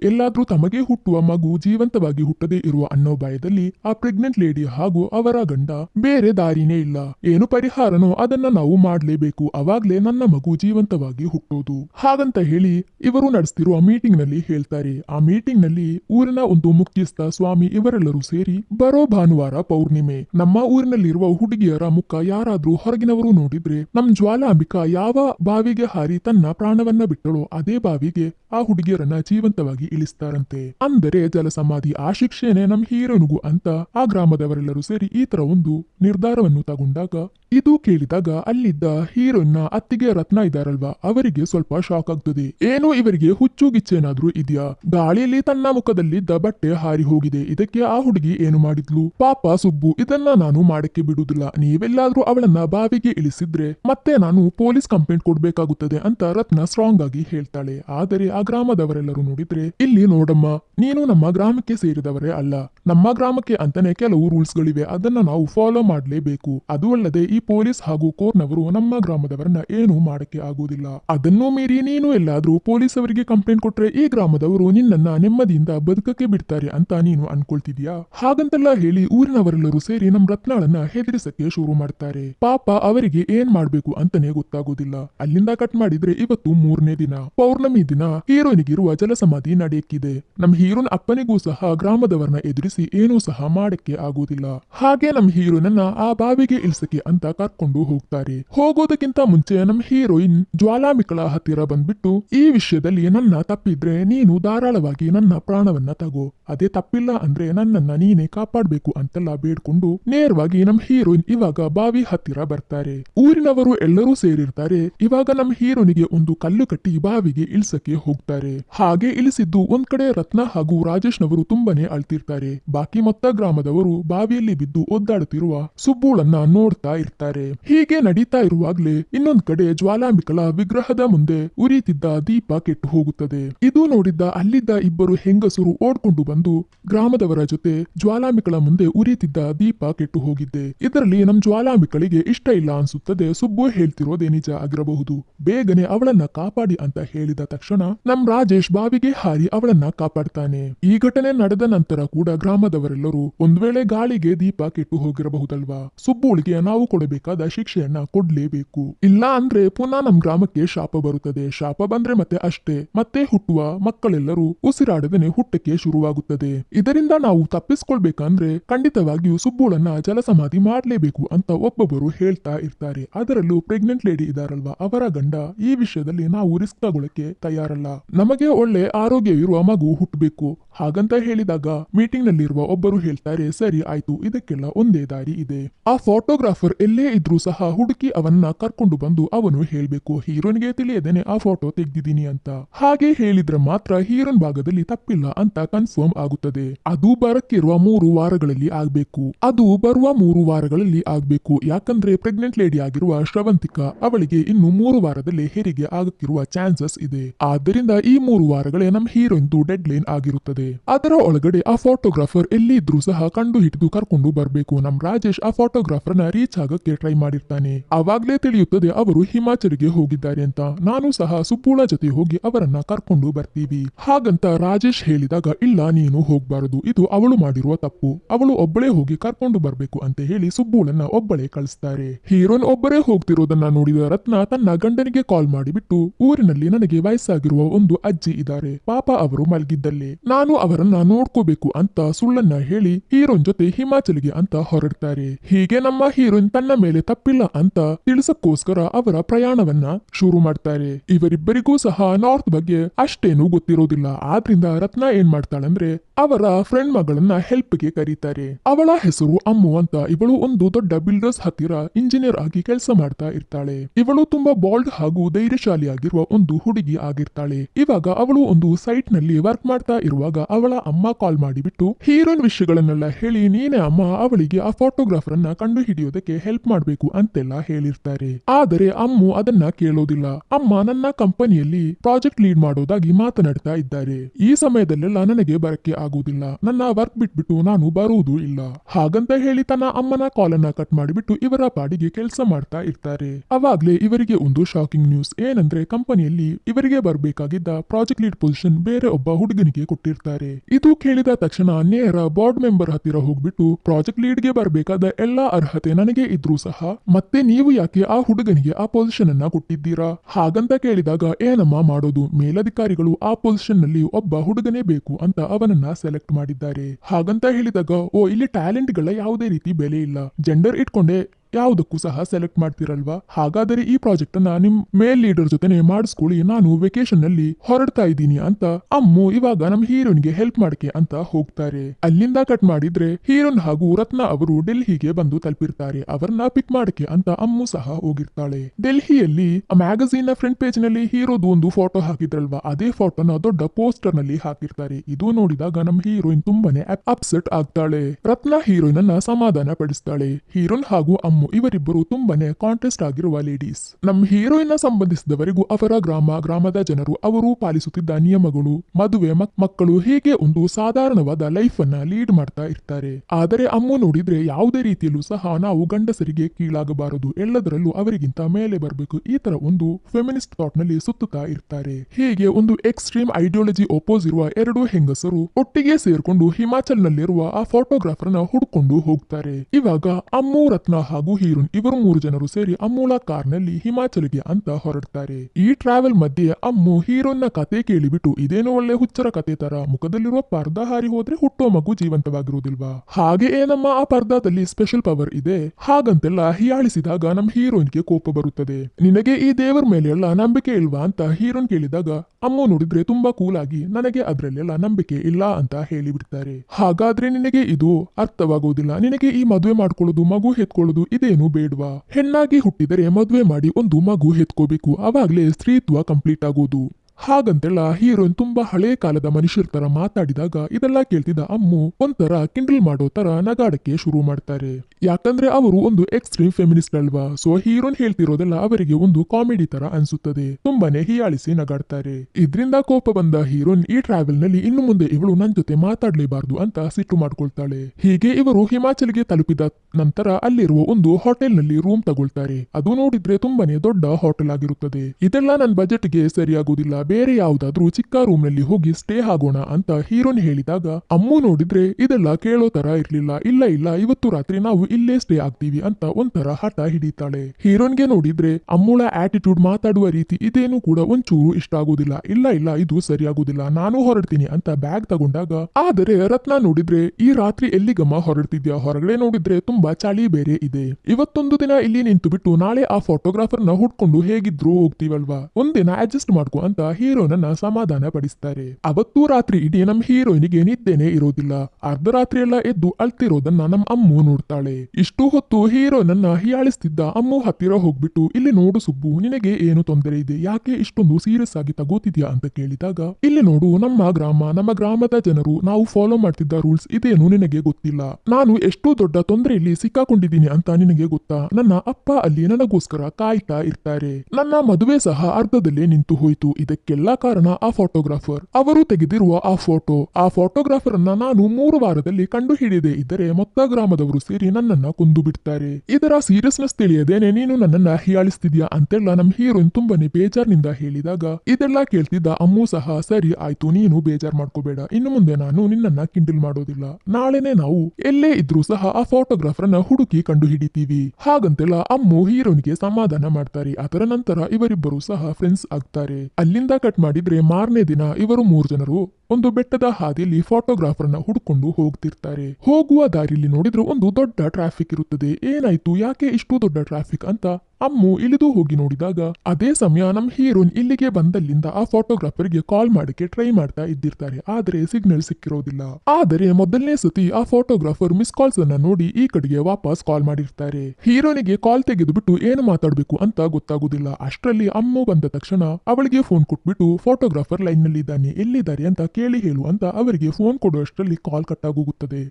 ಎಲ್ಲಾದ್ರೂ ತಮಗೆ ಹುಟ್ಟುವ ಮಗು ಜೀವಂತವಾಗಿ ಹುಟ್ಟದೇ ಇರುವ ಅನ್ನೋ ಭಯದಲ್ಲಿ ಆ ಪ್ರೆಗ್ನೆಂಟ್ ಲೇಡಿ ಹಾಗೂ ಅವರ ಗಂಡ ಬೇರೆ ದಾರಿನೇ ಇಲ್ಲ. ಏನು ಪರಿಹಾರನೋ ಅದನ್ನ ನಾವು ಮಾಡಲೇಬೇಕು. ಅವಾಗ್ಲೇ ನನ್ನ ಮಗು ಜೀವಂತವಾಗಿ ಹುಟ್ಟೋದು. ಹಾಗಂತ ಹೇಳಿ ಇವರು ನಡೆಸ್ತಿರುವ ಮೀಟಿಂಗ್ನಲ್ಲಿ ಹೇಳ್ತಾರೆ. ಆ ಮೀಟಿಂಗ್ನಲ್ಲಿ ಊರಿನ ಒಂದು ಮುಖ್ಯಸ್ಥ ಸ್ವಾಮಿ ಇವರೆಲ್ಲರೂ ಸೇರಿ ಬರೋ ಭಾನುವಾರ ಪೌರ್ಣಿಮೆ. ನಮ್ಮ ಊರಿನಲ್ಲಿರುವ ಹುಡುಗಿಯರ ಮುಖ ಯಾರಾದ್ರೂ ಹೊರಗಿನವರು ನೋಡಿದ್ರೆ ನಮ್ ಜ್ವಾಲಾಂಬಿಕಾ ಯಾವ ಬಾವಿಗೆ ಹಾರಿ ತನ್ನ ಪ್ರಾಣವನ್ನ ಬಿಟ್ಟಳೋ ಅದೇ ಬಾವಿಗೆ ಆ ಹುಡುಗಿಯರನ್ನ ಜೀವಂತವಾಗಿ ಇಳಿಸ್ತಾರಂತೆ. ಅಂದರೆ ಜಲಸಮಾಧಿ ಆ ಶಿಕ್ಷೆನೆ ನಮ್ ಹೀರೋನಿಗೂ ಅಂತ ಆ ಗ್ರಾಮದವರೆಲ್ಲರೂ ಸೇರಿ ಈ ತರ ಒಂದು ನಿರ್ಧಾರವನ್ನು ತಗೊಂಡಾಗ ಇದು ಕೇಳಿದಾಗ ಅಲ್ಲಿದ್ದ ಹೀರೋನ್ನ ಅತ್ತಿಗೆ ರತ್ನ ಇದಾರಲ್ವಾ, ಅವರಿಗೆ ಸ್ವಲ್ಪ ಶಾಕ್ ಆಗ್ತದೆ. ಏನು ಇವರಿಗೆ ಹುಚ್ಚು ಗಿಚ್ಚೇನಾದ್ರೂ ಇದೆಯಾ? ಗಾಳಿಯಲ್ಲಿ ತನ್ನ ಮುಖದಲ್ಲಿದ್ದ ಬಟ್ಟೆ ಹಾರಿ ಹೋಗಿದೆ, ಇದಕ್ಕೆ ಆ ಹುಡುಗಿ ಏನು ಮಾಡಿದ್ಲು? ಪಾಪ ಸುಬ್ಬು, ಇದನ್ನ ನಾನು ಮಾಡಕ್ಕೆ ಬಿಡುವುದಿಲ್ಲ. ನೀವೆಲ್ಲಾದ್ರೂ ಅವಳನ್ನ ಬಾವಿಗೆ ಇಳಿಸಿದ್ರೆ ಮತ್ತೆ ನಾನು ಪೊಲೀಸ್ ಕಂಪ್ಲೇಂಟ್ ಕೊಡ್ಬೇಕಾಗುತ್ತದೆ ಅಂತ ರತ್ನ ಸ್ಟ್ರಾಂಗ್ ಆಗಿ ಹೇಳ್ತಾಳೆ. ಆದರೆ ಆ ಗ್ರಾಮದವರೆಲ್ಲರೂ ನೋಡಿದ್ರೆ, ಇಲ್ಲಿ ನೋಡಮ್ಮ, ನೀನು ನಮ್ಮ ಗ್ರಾಮಕ್ಕೆ ಸೇರಿದವರೇ ಅಲ್ಲ. ನಮ್ಮ ಗ್ರಾಮಕ್ಕೆ ಅಂತಾನೆ ಕೆಲವು ರೂಲ್ಸ್ ಗಳಿವೆ ಅದನ್ನ ನಾವು ಫಾಲೋ ಮಾಡಲೇಬೇಕು. ಅದು ಅಲ್ಲದೆ ಈ ಪೊಲೀಸ್ ಹಾಗೂ ಕೋರ್ನವರು ನಮ್ಮ ಗ್ರಾಮದವರನ್ನ ಏನು ಮಾಡಕ್ಕೆ ಆಗುವುದಿಲ್ಲ. ಅದನ್ನು ಮೀರಿ ನೀನು ಎಲ್ಲಾದ್ರೂ ಪೊಲೀಸ್ ಅವರಿಗೆ ಕಂಪ್ಲೇಂಟ್ ಕೊಟ್ರೆ ಈ ಗ್ರಾಮದವರು ನಿನ್ನನ್ನ ನೆಮ್ಮದಿಯಿಂದ ಬದುಕಕ್ಕೆ ಬಿಡ್ತಾರೆ ಅಂತ ನೀನು ಅನ್ಕೊಳ್ತಿದ್ಯಾ ಹಾಗಂತೆಲ್ಲ ಹೇಳಿ ಊರಿನವರೆಲ್ಲರೂ ಸೇರಿ ನಮ್ ರತ್ನಾಳನ್ನ ಹೆದರಿಸಕ್ಕೆ ಶುರು ಮಾಡ್ತಾರೆ. ಪಾಪ ಅವರಿಗೆ ಏನ್ ಮಾಡ್ಬೇಕು ಅಂತಾನೆ ಗೊತ್ತಾಗೋದಿಲ್ಲ. ಅಲ್ಲಿಂದ ಕಟ್ ಮಾಡಿದ್ರೆ ಇವತ್ತು ಮೂರನೇ ದಿನ. ಪೌರ್ಣಮಿ ದಿನ, ಹೀರೋನಿಗಿರುವ ಜಲಸಮಾಧಿ ನಡೆಯಕ್ಕಿದೆ ನಮ್ ಹೀರೋನ್ ಅಪ್ಪನಿಗೂ ಸಹ ಗ್ರಾಮದವರನ್ನ ಎದುರಿಸಿ ಏನೂ ಸಹ ಮಾಡಕ್ಕೆ ಆಗೋದಿಲ್ಲ. ಹಾಗೆ ನಮ್ ಹೀರೋನನ್ನ ಆ ಬಾವಿಗೆ ಇಳಿಸಕ್ಕೆ ಅಂತ ಕರ್ಕೊಂಡು ಹೋಗ್ತಾರೆ. ಹೋಗೋದಕ್ಕಿಂತ ಮುಂಚೆ ನಮ್ ಹೀರೋಯಿನ್ ಜ್ವಾಲಾಮಿಕಳ ಹತ್ತಿರ ಬಂದ್ಬಿಟ್ಟು, ಈ ವಿಷಯದಲ್ಲಿ ನನ್ನ ತಪ್ಪಿದ್ರೆ ನೀನು ಧಾರಾಳವಾಗಿ ನನ್ನ ಪ್ರಾಣವನ್ನ ತಗೋ. ಅದೇ ತಪ್ಪಿಲ್ಲ ಅಂದ್ರೆ ನನ್ನನ್ನ ನೀನೇ ಕಾಪಾಡ್ಬೇಕು ಅಂತೆಲ್ಲ ಬೇಡ್ಕೊಂಡು ನೇರವಾಗಿ ನಮ್ ಹೀರೋಯಿನ್ ಇವಾಗ ಬಾವಿ ಹತ್ತಿರ ಬರ್ತಾರೆ. ಊರಿನವರು ಎಲ್ಲರೂ ಸೇರಿರ್ತಾರೆ. ಇವಾಗ ನಮ್ ಹೀರೋನಿಗೆ ಒಂದು ಕಲ್ಲು ಕಟ್ಟಿ ಬಾವಿಗೆ ಇಳಿಸಕ್ಕೆ ಹೋಗ್ತಾರೆ. ಹಾಗೆ ಇಳಿಸಿದ್ದು ಒಂದ್ ಕಡೆ ರತ್ನ ಹಾಗೂ ರಾಜೇಶ್ನವರು ತುಂಬಾನೇ ಅಳ್ತಿರ್ತಾರೆ. ಬಾಕಿ ಮೊತ್ತ ಗ್ರಾಮದವರು ಬಾವಿಯಲ್ಲಿ ಬಿದ್ದು ಒದ್ದಾಡುತ್ತಿರುವ ಸುಬ್ಬುಳನ್ನ ನೋಡ್ತಾ ಇರ್ತಾರೆ. ಹೀಗೆ ನಡೀತಾ ಇರುವಾಗ್ಲೇ ಇನ್ನೊಂದ್ ಕಡೆ ಜ್ವಾಲಾಮಿಕಳ ವಿಗ್ರಹದ ಮುಂದೆ ಉರಿಯುತ್ತಿದ್ದ ದೀಪ ಕೆಟ್ಟು ಹೋಗುತ್ತದೆ. ಇದು ನೋಡಿದ್ದ ಅಲ್ಲಿದ್ದ ಇಬ್ಬರು ಹೆಂಗಸರು ಓಡ್ಕೊಂಡು ಬಂದು ಗ್ರಾಮದವರ ಜೊತೆ ಜ್ವಾಲಾಂಬಿಕಳ ಮುಂದೆ ಉರಿಯುತ್ತಿದ್ದ ದೀಪ ಕೆಟ್ಟು ಹೋಗಿದ್ದೆ. ಇದರಲ್ಲಿ ನಮ್ ಜ್ವಾಲಾಂಬಿಕಳಿಗೆ ಇಷ್ಟ ಇಲ್ಲ ಅನ್ಸುತ್ತದೆ. ಸುಬ್ಬು ಹೇಳ್ತಿರೋದೇ ನಿಜ ಆಗಿರಬಹುದು. ಬೇಗನೆ ಅವಳನ್ನ ಕಾಪಾಡಿ ಅಂತ ಹೇಳಿದ ತಕ್ಷಣ ನಮ್ ರಾಜೇಶ್ ಬಾವಿಗೆ ಹಾರಿ ಅವಳನ್ನ ಕಾಪಾಡ್ತಾನೆ. ಈ ಘಟನೆ ನಡೆದ ನಂತರ ಕೂಡ ಗ್ರಾಮದವರೆಲ್ಲರೂ ಒಂದ್ ವೇಳೆ ಗಾಳಿಗೆ ದೀಪ ಕೆಟ್ಟು ಹೋಗಿರಬಹುದಲ್ವಾ? ಸುಬ್ಬುಳಿಗೆ ನಾವು ಕೊಡಬೇಕಾದ ಶಿಕ್ಷೆಯನ್ನ ಕೊಡ್ಲೇಬೇಕು. ಇಲ್ಲ ಅಂದ್ರೆ ಪುನಃ ನಮ್ ಗ್ರಾಮಕ್ಕೆ ಶಾಪ ಬರುತ್ತದೆ. ಶಾಪ ಬಂದ್ರೆ ಮತ್ತೆ ಅಷ್ಟೇ. ಮತ್ತೆ ಹುಟ್ಟುವ ಮಕ್ಕಳೆಲ್ಲರೂ ಉಸಿರಾಡದನೆ ಹುಟ್ಟಕ್ಕೆ ಶುರುವಾಗುತ್ತದೆ. ಇದರಿಂದ ನಾವು ತಪ್ಪಿಸ್ಕೊಳ್ಬೇಕಂದ್ರೆ ಖಂಡಿತವಾಗಿಯೂ ಸುಬ್ಬುಳನ್ನ ಜಲಸಮಾಧಿ ಮಾಡಲೇಬೇಕು ಅಂತ ಒಬ್ಬೊಬ್ಬರು ಹೇಳ್ತಾ ಇರ್ತಾರೆ. ಅದರಲ್ಲೂ ಪ್ರೆಗ್ನೆಂಟ್ ಲೇಡಿ ಇದಾರಲ್ವಾ? ಅವರ ಗಂಡ ಈ ವಿಷಯದಲ್ಲಿ ನಾವು ರಿಸ್ಕ್ ತಗೊಳಕ್ಕೆ ತಯಾರಲ್ಲ. ನಮಗೆ ಒಳ್ಳೆ ಆರೋಗ್ಯವಿರುವ ಮಗು ಹುಟ್ಟಬೇಕು. ಹಾಗಂತ ಹೇಳಿದಾಗ ಮೀಟಿಂಗ್ ನಲ್ಲಿರುವ ಒಬ್ಬರು ಹೇಳ್ತಾರೆ, ಸರಿ ಆಯ್ತು, ಇದಕ್ಕೆಲ್ಲ ಒಂದೇ ದಾರಿ ಇದೆ. ಆ ಫೋಟೋಗ್ರಾಫರ್ ಎಲ್ಲೇ ಇದ್ರೂ ಸಹ ಹುಡುಕಿ ಅವನ್ನ ಕರ್ಕೊಂಡು ಬಂದು ಅವನು ಹೇಳ್ಬೇಕು, ಹೀರೋನ್ಗೆ ತಿಳಿಯದೇನೆ ಆ ಫೋಟೋ ತೆಗ್ದಿದ್ದೀನಿ ಅಂತ. ಹಾಗೆ ಹೇಳಿದ್ರೆ ಮಾತ್ರ ಹೀರೋನ್ ಭಾಗದಲ್ಲಿ ತಪ್ಪಿಲ್ಲ ಅಂತ ಕನ್ಫರ್ಮ್ ಆಗುತ್ತದೆ. ಅದು ಬರಕ್ಕಿರುವ ಮೂರು ವಾರಗಳಲ್ಲಿ ಆಗ್ಬೇಕು. ಅದು ಬರುವ ಮೂರು ವಾರಗಳಲ್ಲಿ ಆಗಬೇಕು. ಯಾಕಂದ್ರೆ ಪ್ರೆಗ್ನೆಂಟ್ ಲೇಡಿ ಆಗಿರುವ ಶ್ರವಂತಿಕಾ ಅವಳಿಗೆ ಇನ್ನು ಮೂರು ವಾರದಲ್ಲಿ ಹೆರಿಗೆ ಆಗುತ್ತಿರುವ ಚಾನ್ಸಸ್ ಇದೆ. ಆದ್ದರಿಂದ ಈ ಮೂರು ವಾರಗಳೇ ನಮ್ಮ ಹೀರೋಯಿನ್ ಡೆಡ್ ಲೈನ್ ಆಗಿರುತ್ತದೆ. ಅದರ ಒಳಗಡೆ ಆ ಫೋಟೋಗ್ರಾಫರ್ ಎಲ್ಲಿ ಇದ್ರೂ ಸಹ ಕಂಡು ಹಿಡಿದು ಕರ್ಕೊಂಡು ಬರಬೇಕು. ನಮ್ ರಾಜೇಶ್ ಆ ಫೋಟೋಗ್ರಾಫರ್ನ ರೀಚ್ ಆಗಕ್ಕೆ ಟ್ರೈ ಮಾಡಿರ್ತಾನೆ. ಅವಾಗ್ಲೇ ತಿಳಿಯುತ್ತದೆ ಅವರು ಹಿಮಾಚಲಿಗೆ ಹೋಗಿದ್ದಾರೆ ಅಂತ. ನಾನು ಸಹ ಸುಪೂಳ ಜೊತೆ ಹೋಗಿ ಅವರನ್ನ ಕರ್ಕೊಂಡು ಬರ್ತೀವಿ. ಹಾಗಂತ ರಾಜೇಶ್ ಹೇಳಿದಾಗ, ಇಲ್ಲ, ನೀನು ಹೋಗ್ಬಾರದು. ಇದು ಅವಳು ಮಾಡಿರುವ ತಪ್ಪು. ಅವಳು ಒಬ್ಬಳೇ ಹೋಗಿ ಕರ್ಕೊಂಡು ಬರ್ಬೇಕು ಅಂತ ಹೇಳಿ ಸುಬ್ಬುಳನ್ನ ಒಬ್ಬಳೇ ಕಳಿಸ್ತಾರೆ. ಹೀರೋನ್ ಒಬ್ಬರೇ ಹೋಗ್ತಿರೋದನ್ನ ನೋಡಿದ ರತ್ನ ತನ್ನ ಗಂಡನಿಗೆ ಕಾಲ್ ಮಾಡಿಬಿಟ್ಟು ಊರಿನಲ್ಲಿ ನನಗೆ ವಯಸ್ಸಾಗಿರುವ ಒಂದು ಅಜ್ಜಿ ಇದ್ದಾರೆ. ಪಾಪ ಅವರು ಮಲಗಿದ್ದಲ್ಲೇ. ನಾನು ಅವರನ್ನ ನೋಡ್ಕೋಬೇಕು ಅಂತ ಸುಳ್ಳನ್ನ ಹೇಳಿ ಹೀರೋನ್ ಜೊತೆ ಹಿಮಾಚಲಿಗೆ ಅಂತ ಹೊರಡ್ತಾರೆ. ಹೀಗೆ ನಮ್ಮ ಹೀರೋಯಿನ್ ತನ್ನ ಮೇಲೆ ತಪ್ಪಿಲ್ಲ ಅಂತ ತಿಳಿಸಕ್ಕೋಸ್ಕರ ಅವರ ಪ್ರಯಾಣವನ್ನ ಶುರು ಮಾಡ್ತಾರೆ. ಇವರಿಬ್ಬರಿಗೂ ಸಹ ನಾರ್ತ್ ಬಗ್ಗೆ ಅಷ್ಟೇನು ಗೊತ್ತಿರೋದಿಲ್ಲ. ಆದ್ರಿಂದ ರತ್ನ ಏನ್ ಮಾಡ್ತಾಳಂದ್ರೆ ಅವರ ಫ್ರೆಂಡ್ ಮಗಳನ್ನ ಹೆಲ್ಪ್ಗೆ ಕರೀತಾರೆ. ಅವಳ ಹೆಸರು ಅಮ್ಮು ಅಂತ ಇವಳು ಒಂದು ದೊಡ್ಡ ಬಿಲ್ಡರ್ಸ್ ಹತ್ತಿರ ಇಂಜಿನಿಯರ್ ಆಗಿ ಕೆಲಸ ಮಾಡ್ತಾ ಇರ್ತಾಳೆ. ಇವಳು ತುಂಬಾ ಬಾಲ್ಡ್ ಹಾಗೂ ಧೈರ್ಯಶಾಲಿಯಾಗಿರುವ ಒಂದು ಹುಡುಗಿ ಆಗಿರ್ತಾಳೆ. ಇವಾಗ ಅವಳು ಒಂದು ಸೈಟ್ನಲ್ಲಿ ವರ್ಕ್ ಮಾಡ್ತಾ ಇರುವಾಗ ಅವಳ ಅಮ್ಮ ಕಾಲ್ ಮಾಡಿಬಿಟ್ಟು, ಹೀರೋಯಿನ್ ವಿಷಯಗಳನ್ನೆಲ್ಲ ಹೇಳಿ, ನೀನೇ ಅಮ್ಮ, ಅವಳಿಗೆ ಆ ಫೋಟೋಗ್ರಾಫರ್ ಅನ್ನ ಕಂಡು ಹಿಡಿಯೋದಕ್ಕೆ ಹೆಲ್ಪ್ ಮಾಡ್ಬೇಕು ಅಂತೆಲ್ಲ ಹೇಳಿರ್ತಾರೆ. ಆದರೆ ಅಮ್ಮು ಅದನ್ನ ಕೇಳೋದಿಲ್ಲ. ಅಮ್ಮ ನನ್ನ ಕಂಪನಿಯಲ್ಲಿ ಪ್ರಾಜೆಕ್ಟ್ ಲೀಡ್ ಮಾಡೋದಾಗಿ ಮಾತನಾಡ್ತಾ ಇದ್ದಾರೆ. ಈ ಸಮಯದಲ್ಲೆಲ್ಲ ನನಗೆ ಬರಕ್ಕೆ ಆಗುವುದಿಲ್ಲ. ನನ್ನ ವರ್ಕ್ ಬಿಟ್ಬಿಟ್ಟು ನಾನು ಬರುವುದು ಇಲ್ಲ. ಹಾಗಂತ ಹೇಳಿ ತನ್ನ ಅಮ್ಮನ ಕಾಲನ್ನ ಕಟ್ ಮಾಡಿಬಿಟ್ಟು ಇವರ ಪಾಡಿಗೆ ಕೆಲಸ ಮಾಡ್ತಾ ಇರ್ತಾರೆ. ಅವಾಗ್ಲೇ ಇವರಿಗೆ ಒಂದು ಶಾಕಿಂಗ್ ನ್ಯೂಸ್ ಏನಂದ್ರೆ ಕಂಪನಿಯಲ್ಲಿ ಇವರಿಗೆ ಬರಬೇಕಾಗಿದ್ದ ಪ್ರಾಜೆಕ್ಟ್ ಲೀಡ್ ಪೊಸಿಷನ್ ಬೇರೆ ಒಬ್ಬ ಹುಡುಗನಿಗೆ ಕೊಟ್ಟಿರ್ತಾರೆ. ಇದು ಕೇಳಿದ ತಕ್ಷಣ ನೇರ ಬೋರ್ಡ್ ಮೆಂಬರ್ ಹತ್ತಿರ ಹೋಗ್ಬಿಟ್ಟು ಪ್ರಾಜೆಕ್ಟ್ ಲೀಡ್ಗೆ ಬರಬೇಕಾದ ಎಲ್ಲಾ ಅರ್ಹತೆ ನನಗೆ ಇದ್ರೂ ಸಹ ಮತ್ತೆ ನೀವು ಯಾಕೆ ಆ ಹುಡುಗನಿಗೆ ಆ ಪೊಸಿಷನ್ ಅನ್ನ ಕೊಟ್ಟಿದ್ದೀರಾ? ಹಾಗಂತ ಕೇಳಿದಾಗ ಏನಮ್ಮ ಮಾಡೋದು? ಮೇಲಧಿಕಾರಿಗಳು ಆ ಪೊಸಿಷನ್ನಲ್ಲಿ ಒಬ್ಬ ಹುಡುಗನೇ ಬೇಕು ಅಂತ ಅವನನ್ನ ಸೆಲೆಕ್ಟ್ ಮಾಡಿದ್ದಾರೆ. ಹಾಗಂತ ಹೇಳಿದಾಗ, ಓ, ಇಲ್ಲಿ ಟ್ಯಾಲೆಂಟ್ಗಳ ಯಾವುದೇ ರೀತಿ ಬೆಲೆ ಇಲ್ಲ. ಜೆಂಡರ್ ಇಟ್ಕೊಂಡೆ ಯಾವುದಕ್ಕೂ ಸಹ ಸೆಲೆಕ್ಟ್ ಮಾಡ್ತಿರಲ್ವಾ? ಹಾಗಾದರೆ ಈ ಪ್ರಾಜೆಕ್ಟ್ ಅನ್ನ ನಿಮ್ ಮೇಲ್ ಲೀಡರ್ ಜೊತೆನೆ ಮಾಡಿಸ್ಕೊಳ್ಳಿ. ನಾನು ವೆಕೇಶನ್ನಲ್ಲಿ ಹೊರಡ್ತಾ ಇದ್ದೀನಿ ಅಂತ ಅಮ್ಮು ಇವಾಗ ನಮ್ ಹೀರೋನ್ಗೆ ಹೆಲ್ಪ್ ಮಾಡಕ್ಕೆ ಅಂತ ಹೋಗ್ತಾರೆ. ಅಲ್ಲಿಂದ ಕಟ್ ಮಾಡಿದ್ರೆ ಹೀರೋನ್ ಹಾಗೂ ರತ್ನ ಅವರು ಡೆಲ್ಲಿಗೆ ಬಂದು ತಲುಪಿರ್ತಾರೆ. ಅವರನ್ನ ಪಿಕ್ ಮಾಡಕ್ಕೆ ಅಂತ ಅಮ್ಮು ಸಹ ಹೋಗಿರ್ತಾಳೆ. ಡೆಲ್ಲಿಯಲ್ಲಿ ಮ್ಯಾಗಝೀನ್ನ ಫ್ರಂಟ್ ಪೇಜ್ನಲ್ಲಿ ಹೀರೋದು ಒಂದು ಫೋಟೋ ಹಾಕಿದ್ರಲ್ವಾ? ಅದೇ ಫೋಟೋನ ದೊಡ್ಡ ಪೋಸ್ಟರ್ನಲ್ಲಿ ಹಾಕಿರ್ತಾರೆ. ಇದು ನೋಡಿದಾಗ ನಮ್ ಹೀರೋಯಿನ್ ತುಂಬಾನೇ ಅಪ್ಸೆಟ್ ಆಗ್ತಾಳೆ. ರತ್ನ ಹೀರೋಯಿನ್ ಅನ್ನ ಸಮಾಧಾನ ಪಡಿಸ್ತಾಳೆ ಹೀರೋನ್ ಹಾಗೂ ಅಮ್ಮು ಇವರಿಬ್ಬರು ತುಂಬಾನೇ ಕಾಂಟ್ರೆಸ್ಟ್ ಆಗಿರುವ ಲೇಡೀಸ್ ನಮ್ಮ ಹೀರೋಯಿನ್ ಸಂಬಂಧಿಸಿದವರೆಗೂ ಅವರ ಗ್ರಾಮ, ಗ್ರಾಮದ ಜನರು ಅವರು ಪಾಲಿಸುತ್ತಿದ್ದ ನಿಯಮಗಳು, ಮದುವೆ ಮಕ್- ಮಕ್ಕಳು ಹೀಗೆ ಒಂದು ಸಾಧಾರಣವಾದ ಲೈಫ್ ಅನ್ನ ಲೀಡ್ ಮಾಡ್ತಾ ಇರ್ತಾರೆ. ಆದರೆ ಅಮ್ಮು ನೋಡಿದ್ರೆ ಯಾವುದೇ ರೀತಿಯಲ್ಲೂ ಸಹ ನಾವು ಗಂಡಸರಿಗೆ ಕೀಳಾಗಬಾರದು, ಎಲ್ಲದರಲ್ಲೂ ಅವರಿಗಿಂತ ಮೇಲೆ ಬರಬೇಕು, ಈ ತರ ಒಂದು ಫೆಮಿನಿಸ್ಟ್ ಥಾಟ್ನಲ್ಲಿ ಸುತ್ತುತ್ತಾ ಇರ್ತಾರೆ. ಹೀಗೆ ಒಂದು ಎಕ್ಸ್ಟ್ರೀಮ್ ಐಡಿಯಾಲಜಿ ಒಪೋಸ್ ಇರುವ ಎರಡು ಹೆಂಗಸರು ಒಟ್ಟಿಗೆ ಸೇರ್ಕೊಂಡು ಹಿಮಾಚಲ್ ನಲ್ಲಿರುವ ಆ ಫೋಟೋಗ್ರಾಫರ್ನ ಹುಡ್ಕೊಂಡು ಹೋಗ್ತಾರೆ. ಇವಾಗ ಅಮ್ಮು ರತ್ನ ಹೀರೋನ್ ಇವರು ಮೂರು ಜನರು ಸೇರಿ ಅಮ್ಮೂಲ ಕಾರ್ನಲ್ಲಿ ಹಿಮಾಚಲ್ಗೆ ಅಂತ ಹೊರಡ್ತಾರೆ. ಈ ಟ್ರಾವೆಲ್ ಮಧ್ಯೆ ಅಮ್ಮು ಹೀರೋನ್ನ ಕತೆ ಕೇಳಿಬಿಟ್ಟು ಇದೇನೋ ಒಳ್ಳೆ ಹುಚ್ಚರ ಕತೆ ತರ ಮುಖದಲ್ಲಿರುವ ಪರ್ದ ಹಾರಿ ಹೋದ್ರೆ ಹುಟ್ಟೋ ಮಗು ಜೀವಂತವಾಗಿರುವುದಿಲ್ವಾ? ಹಾಗೆ ಏನಮ್ಮ ಆ ಪರ್ದಾದಲ್ಲಿ ಸ್ಪೆಷಲ್ ಪವರ್ ಇದೆ? ಹಾಗಂತೆಲ್ಲ ಹಿಯಾಳಿಸಿದಾಗ ನಮ್ ಹೀರೋಯಿನ್ಗೆ ಕೋಪ ಬರುತ್ತದೆ. ನಿನಗೆ ಈ ದೇವರ ಮೇಲೆ ಎಲ್ಲ ನಂಬಿಕೆ ಇಲ್ವಾ ಅಂತ ಹೀರೋನ್ ಕೇಳಿದಾಗ, ಅಮ್ಮು ನೋಡಿದ್ರೆ ತುಂಬಾ ಕೂಲ್ ಆಗಿ ನನಗೆ ಅದ್ರಲ್ಲೆಲ್ಲ ನಂಬಿಕೆ ಇಲ್ಲ ಅಂತ ಹೇಳಿಬಿಡ್ತಾರೆ. ಹಾಗಾದ್ರೆ ನಿನಗೆ ಇದು ಅರ್ಥವಾಗುವುದಿಲ್ಲ. ನಿನಗೆ ಈ ಮದುವೆ ಮಾಡ್ಕೊಳ್ಳೋದು, ಮಗು ಹೆತ್ಕೊಳ್ಳೋದು ಇದೇನು ಬೇಡ್ವಾ? ಹೆಣ್ಣಾಗಿ ಹುಟ್ಟಿದರೆ ಮದುವೆ ಮಾಡಿ ಒಂದು ಮಗು ಹೆತ್ಕೋಬೇಕು. ಆವಾಗಲೇ ಸ್ತ್ರೀತ್ವ ಕಂಪ್ಲೀಟ್ ಆಗೋದು. ಹಾಗಂತೆಲ್ಲ ಹೀರೋಯಿನ್ ತುಂಬಾ ಹಳೆ ಕಾಲದ ಮನುಷ್ಯರ ತರ ಮಾತಾಡಿದಾಗ ಇದೆಲ್ಲ ಕೇಳ್ತಿದ್ದ ಅಮ್ಮು ಒಂಥರ ಕಿಂಡಲ್ ಮಾಡೋ ತರ ನಗಾಡಕ್ಕೆ ಶುರು ಮಾಡ್ತಾರೆ. ಯಾಕಂದ್ರೆ ಅವರು ಒಂದು ಎಕ್ಸ್ಟ್ರೀಮ್ ಫೆಮಿನಿಸ್ಟ್ ಅಲ್ವಾ? ಸೊ ಹೀರೋನ್ ಹೇಳ್ತಿರೋದೆಲ್ಲ ಅವರಿಗೆ ಒಂದು ಕಾಮಿಡಿ ತರ ಅನ್ಸುತ್ತದೆ. ತುಂಬಾನೇ ಹೀಯಾಳಿಸಿ ನಗಾಡ್ತಾರೆ. ಇದ್ರಿಂದ ಕೋಪ ಬಂದ ಹೀರೋನ್ ಈ ಟ್ರಾವೆಲ್ನಲ್ಲಿ ಇನ್ನು ಮುಂದೆ ಇವಳು ನನ್ ಜೊತೆ ಮಾತಾಡ್ಲೇಬಾರ್ದು ಅಂತ ಸಿಟ್ಟು ಮಾಡ್ಕೊಳ್ತಾಳೆ. ಹೀಗೆ ಇವರು ಹಿಮಾಚಲ್ಗೆ ತಲುಪಿದ ನಂತರ ಅಲ್ಲಿರುವ ಒಂದು ಹೋಟೆಲ್ನಲ್ಲಿ ರೂಮ್ ತಗೊಳ್ತಾರೆ. ಅದು ನೋಡಿದ್ರೆ ತುಂಬಾನೇ ದೊಡ್ಡ ಹೋಟೆಲ್ ಆಗಿರುತ್ತದೆ. ಇದೆಲ್ಲ ನನ್ ಬಜೆಟ್ಗೆ ಸರಿಯಾಗುವುದಿಲ್ಲ. ಬೇರೆ ಯಾವ್ದಾದ್ರೂ ಚಿಕ್ಕ ರೂಮ್ನಲ್ಲಿ ಹೋಗಿ ಸ್ಟೇ ಆಗೋಣ ಅಂತ ಹೀರೋನ್ ಹೇಳಿದಾಗ, ಅಮ್ಮು ನೋಡಿದ್ರೆ ಇದೆಲ್ಲ ಕೇಳೋ ತರ ಇರ್ಲಿಲ್ಲ, ಇಲ್ಲ ಇಲ್ಲ, ಇವತ್ತು ರಾತ್ರಿ ನಾವು ಇಲ್ಲೇ ಸ್ಟೇ ಆಗ್ತೀವಿ ಅಂತ ಒಂಥರ ಹಠ ಹಿಡಿತಾಳೆ. ಹೀರೋನ್ಗೆ ನೋಡಿದ್ರೆ ಅಮ್ಮುಳ ಆಟಿಟ್ಯೂಡ್ ಮಾತಾಡುವ ರೀತಿ ಇದೇನು ಕೂಡ ಒಂಚೂರು ಇಷ್ಟ ಆಗುದಿಲ್ಲ. ಇಲ್ಲ ಇಲ್ಲ, ಇದು ಸರಿಯಾಗುದಿಲ್ಲ, ನಾನು ಹೊರಡ್ತೀನಿ ಅಂತ ಬ್ಯಾಗ್ ತಗೊಂಡಾಗ, ಆದರೆ ರತ್ನ ನೋಡಿದ್ರೆ ಈ ರಾತ್ರಿ ಎಲ್ಲಿಗಮ್ಮ ಹೊರಡ್ತಿದ್ಯಾ? ಹೊರಗಡೆ ನೋಡಿದ್ರೆ ತುಂಬಾ ಚಳಿ ಬೇರೆ ಇದೆ. ಇವತ್ತೊಂದು ದಿನ ಇಲ್ಲಿ ನಿಂತು ಬಿಟ್ಟು ನಾಳೆ ಆ ಫೋಟೋಗ್ರಾಫರ್ನ ಹುಡ್ಕೊಂಡು ಹೇಗಿದ್ರು ಹೋಗ್ತೀವಲ್ವಾ? ಒಂದಿನ ಅಡ್ಜಸ್ಟ್ ಮಾಡ್ಕೊ ಅಂತ ಹೀರೋನನ್ನ ಸಮಾಧಾನ ಪಡಿಸ್ತಾರೆ. ಅವತ್ತು ರಾತ್ರಿ ಇಡೀ ನಮ್ ಹೀರೋಯಿನಿಗೆ ನಿದ್ದೆನೆ ಇರೋದಿಲ್ಲ. ಅರ್ಧರಾತ್ರಿ ಎಲ್ಲ ಎದ್ದು ಅಳ್ತಿರೋದನ್ನ ನಮ್ ಅಮ್ಮು ನೋಡ್ತಾಳೆ. ಇಷ್ಟು ಹೊತ್ತು ಹೀರೋನನ್ನ ಹೀಯಾಳಿಸ್ತಿದ್ದ ಅಮ್ಮು ಹತ್ತಿರ ಹೋಗ್ಬಿಟ್ಟು, ಇಲ್ಲಿ ನೋಡು ಸುಬ್ಬು, ನಿನಗೆ ಏನು ತೊಂದರೆ ಇದೆ? ಯಾಕೆ ಇಷ್ಟೊಂದು ಸೀರಿಯಸ್ ಆಗಿ ತಗೋತಿದ್ಯಾ? ಅಂತ ಕೇಳಿದಾಗ, ಇಲ್ಲಿ ನೋಡು, ನಮ್ಮ ಗ್ರಾಮ, ನಮ್ಮ ಗ್ರಾಮದ ಜನರು ನಾವು ಫಾಲೋ ಮಾಡ್ತಿದ್ದ ರೂಲ್ಸ್ ಇದೇನು ನಿನಗೆ ಗೊತ್ತಿಲ್ಲ. ನಾನು ಎಷ್ಟು ದೊಡ್ಡ ತೊಂದರೆಯಲ್ಲಿ ಸಿಕ್ಕಾಕೊಂಡಿದ್ದೀನಿ ಅಂತ ನಿನಗೆ ಗೊತ್ತಾ? ನನ್ನ ಅಪ್ಪ ಅಲ್ಲಿ ನನಗೋಸ್ಕರ ಕಾಯ್ತಾ ಇರ್ತಾರೆ. ನನ್ನ ಮದುವೆ ಸಹ ಅರ್ಧದಲ್ಲೇ ನಿಂತು ಹೋಯ್ತು. ಇದಕ್ಕೆಲ್ಲ ಕಾರಣ ಆ ಫೋಟೋಗ್ರಾಫರ್ ಅವರು ತೆಗೆದಿರುವ ಆ ಫೋಟೋ ಆ ಫೋಟೋಗ್ರಾಫರ್ ಅನ್ನ ನಾನು ಮೂರು ವಾರದಲ್ಲಿ ಕಂಡು ಹಿಡಿಯದೆ ಇದ್ದರೆ ಮೊತ್ತ ಗ್ರಾಮದವರು ಸೇರಿ ನನ್ನನ್ನ ಕೊಂದು ಬಿಡ್ತಾರೆ. ಇದರ ಸೀರಿಯಸ್ನೆಸ್ ತಿಳಿಯದೇನೆ ನೀನು ನನ್ನನ್ನ ಹೀಯಾಳಿಸ್ತಿದ್ಯಾ ಅಂತೆಲ್ಲ ನಮ್ ಹೀರೋಯಿನ್ ತುಂಬಾನೇ ಬೇಜಾರ್ನಿಂದ ಹೇಳಿದಾಗ, ಇದೆಲ್ಲ ಕೇಳ್ತಿದ್ದ ಅಮ್ಮು ಸಹ, ಸರಿ ಆಯ್ತು, ನೀನು ಬೇಜಾರ್ ಮಾಡ್ಕೋಬೇಡ, ಇನ್ನು ಮುಂದೆ ನಾನು ನಿನ್ನನ್ನ ಕಿಂಡಲ್ ಮಾಡೋದಿಲ್ಲ. ನಾಳೆನೆ ನಾವು ಎಲ್ಲೇ ಇದ್ರೂ ಸಹ ಆ ಫೋಟೋಗ್ರಾಫರ್ನ ಹುಡುಕಿ ಕಂಡು ಹಿಡಿತೀವಿ ಹಾಗಂತೆಲ್ಲ ಅಮ್ಮು ಹೀರೋನಿಗೆ ಸಮಾಧಾನ ಮಾಡ್ತಾರೆ. ಅದರ ನಂತರ ಇವರಿಬ್ಬರು ಸಹ ಫ್ರೆಂಡ್ಸ್ ಆಗ್ತಾರೆ. ಅಲ್ಲಿಂದ ಕಟ್ ಮಾಡಿದ್ರೆ ಮಾರನೇ ದಿನ ಇವರು ಮೂರು ಜನರು ಒಂದು ಬೆಟ್ಟದ ಹಾದಿಯಲ್ಲಿ ಫೋಟೋಗ್ರಾಫರ್ನ ಹುಡ್ಕೊಂಡು ಹೋಗ್ತಿರ್ತಾರೆ. ಹೋಗುವ ದಾರಿಯಲ್ಲಿ ನೋಡಿದ್ರೆ ಒಂದು ದೊಡ್ಡ ಟ್ರಾಫಿಕ್ ಇರುತ್ತದೆ. ಏನಾಯ್ತು? ಯಾಕೆ ಇಷ್ಟು ದೊಡ್ಡ ಟ್ರಾಫಿಕ್ ಅಂತ ಅಮ್ಮು ಇಳಿದು ಹೋಗಿ ನೋಡಿದಾಗ, ಅದೇ ಸಮಯ ನಮ್ಮ ಹೀರೋನ್ ಇಲ್ಲಿಗೆ ಬಂದಲ್ಲಿಂದ ಆ ಫೋಟೋಗ್ರಾಫರ್ಗೆ ಕಾಲ್ ಮಾಡಕ್ಕೆ ಟ್ರೈ ಮಾಡ್ತಾ ಇದ್ದಿರ್ತಾರೆ. ಆದ್ರೆ ಸಿಗ್ನಲ್ ಸಿಕ್ಕಿರೋದಿಲ್ಲ. ಆದರೆ ಮೊದಲನೇ ಸತಿ ಆ ಫೋಟೋಗ್ರಾಫರ್ ಮಿಸ್ ಕಾಲ್ಸ್ ಅನ್ನ ನೋಡಿ ಈ ಕಡೆಗೆ ವಾಪಸ್ ಕಾಲ್ ಮಾಡಿರ್ತಾರೆ. ಹೀರೋನಿಗೆ ಕಾಲ್ ತೆಗೆದು ಬಿಟ್ಟು ಏನು ಮಾತಾಡ್ಬೇಕು ಅಂತ ಗೊತ್ತಾಗುದಿಲ್ಲ. ಅಷ್ಟರಲ್ಲಿ ಅಮ್ಮು ಬಂದ ತಕ್ಷಣ ಅವಳಿಗೆ ಫೋನ್ ಕೊಟ್ಬಿಟ್ಟು ಫೋಟೋಗ್ರಾಫರ್ ಲೈನ್ನಲ್ಲಿ ಇದ್ದಾನೆ ಎಲ್ಲಿದ್ದಾರೆ ಅಂತ ಕೇಳಿ ಹೇಳು ಅಂತ ಅವರಿಗೆ ಫೋನ್ ಕೊಡುವಷ್ಟರಲ್ಲಿ ಕಾಲ್ ಕಟ್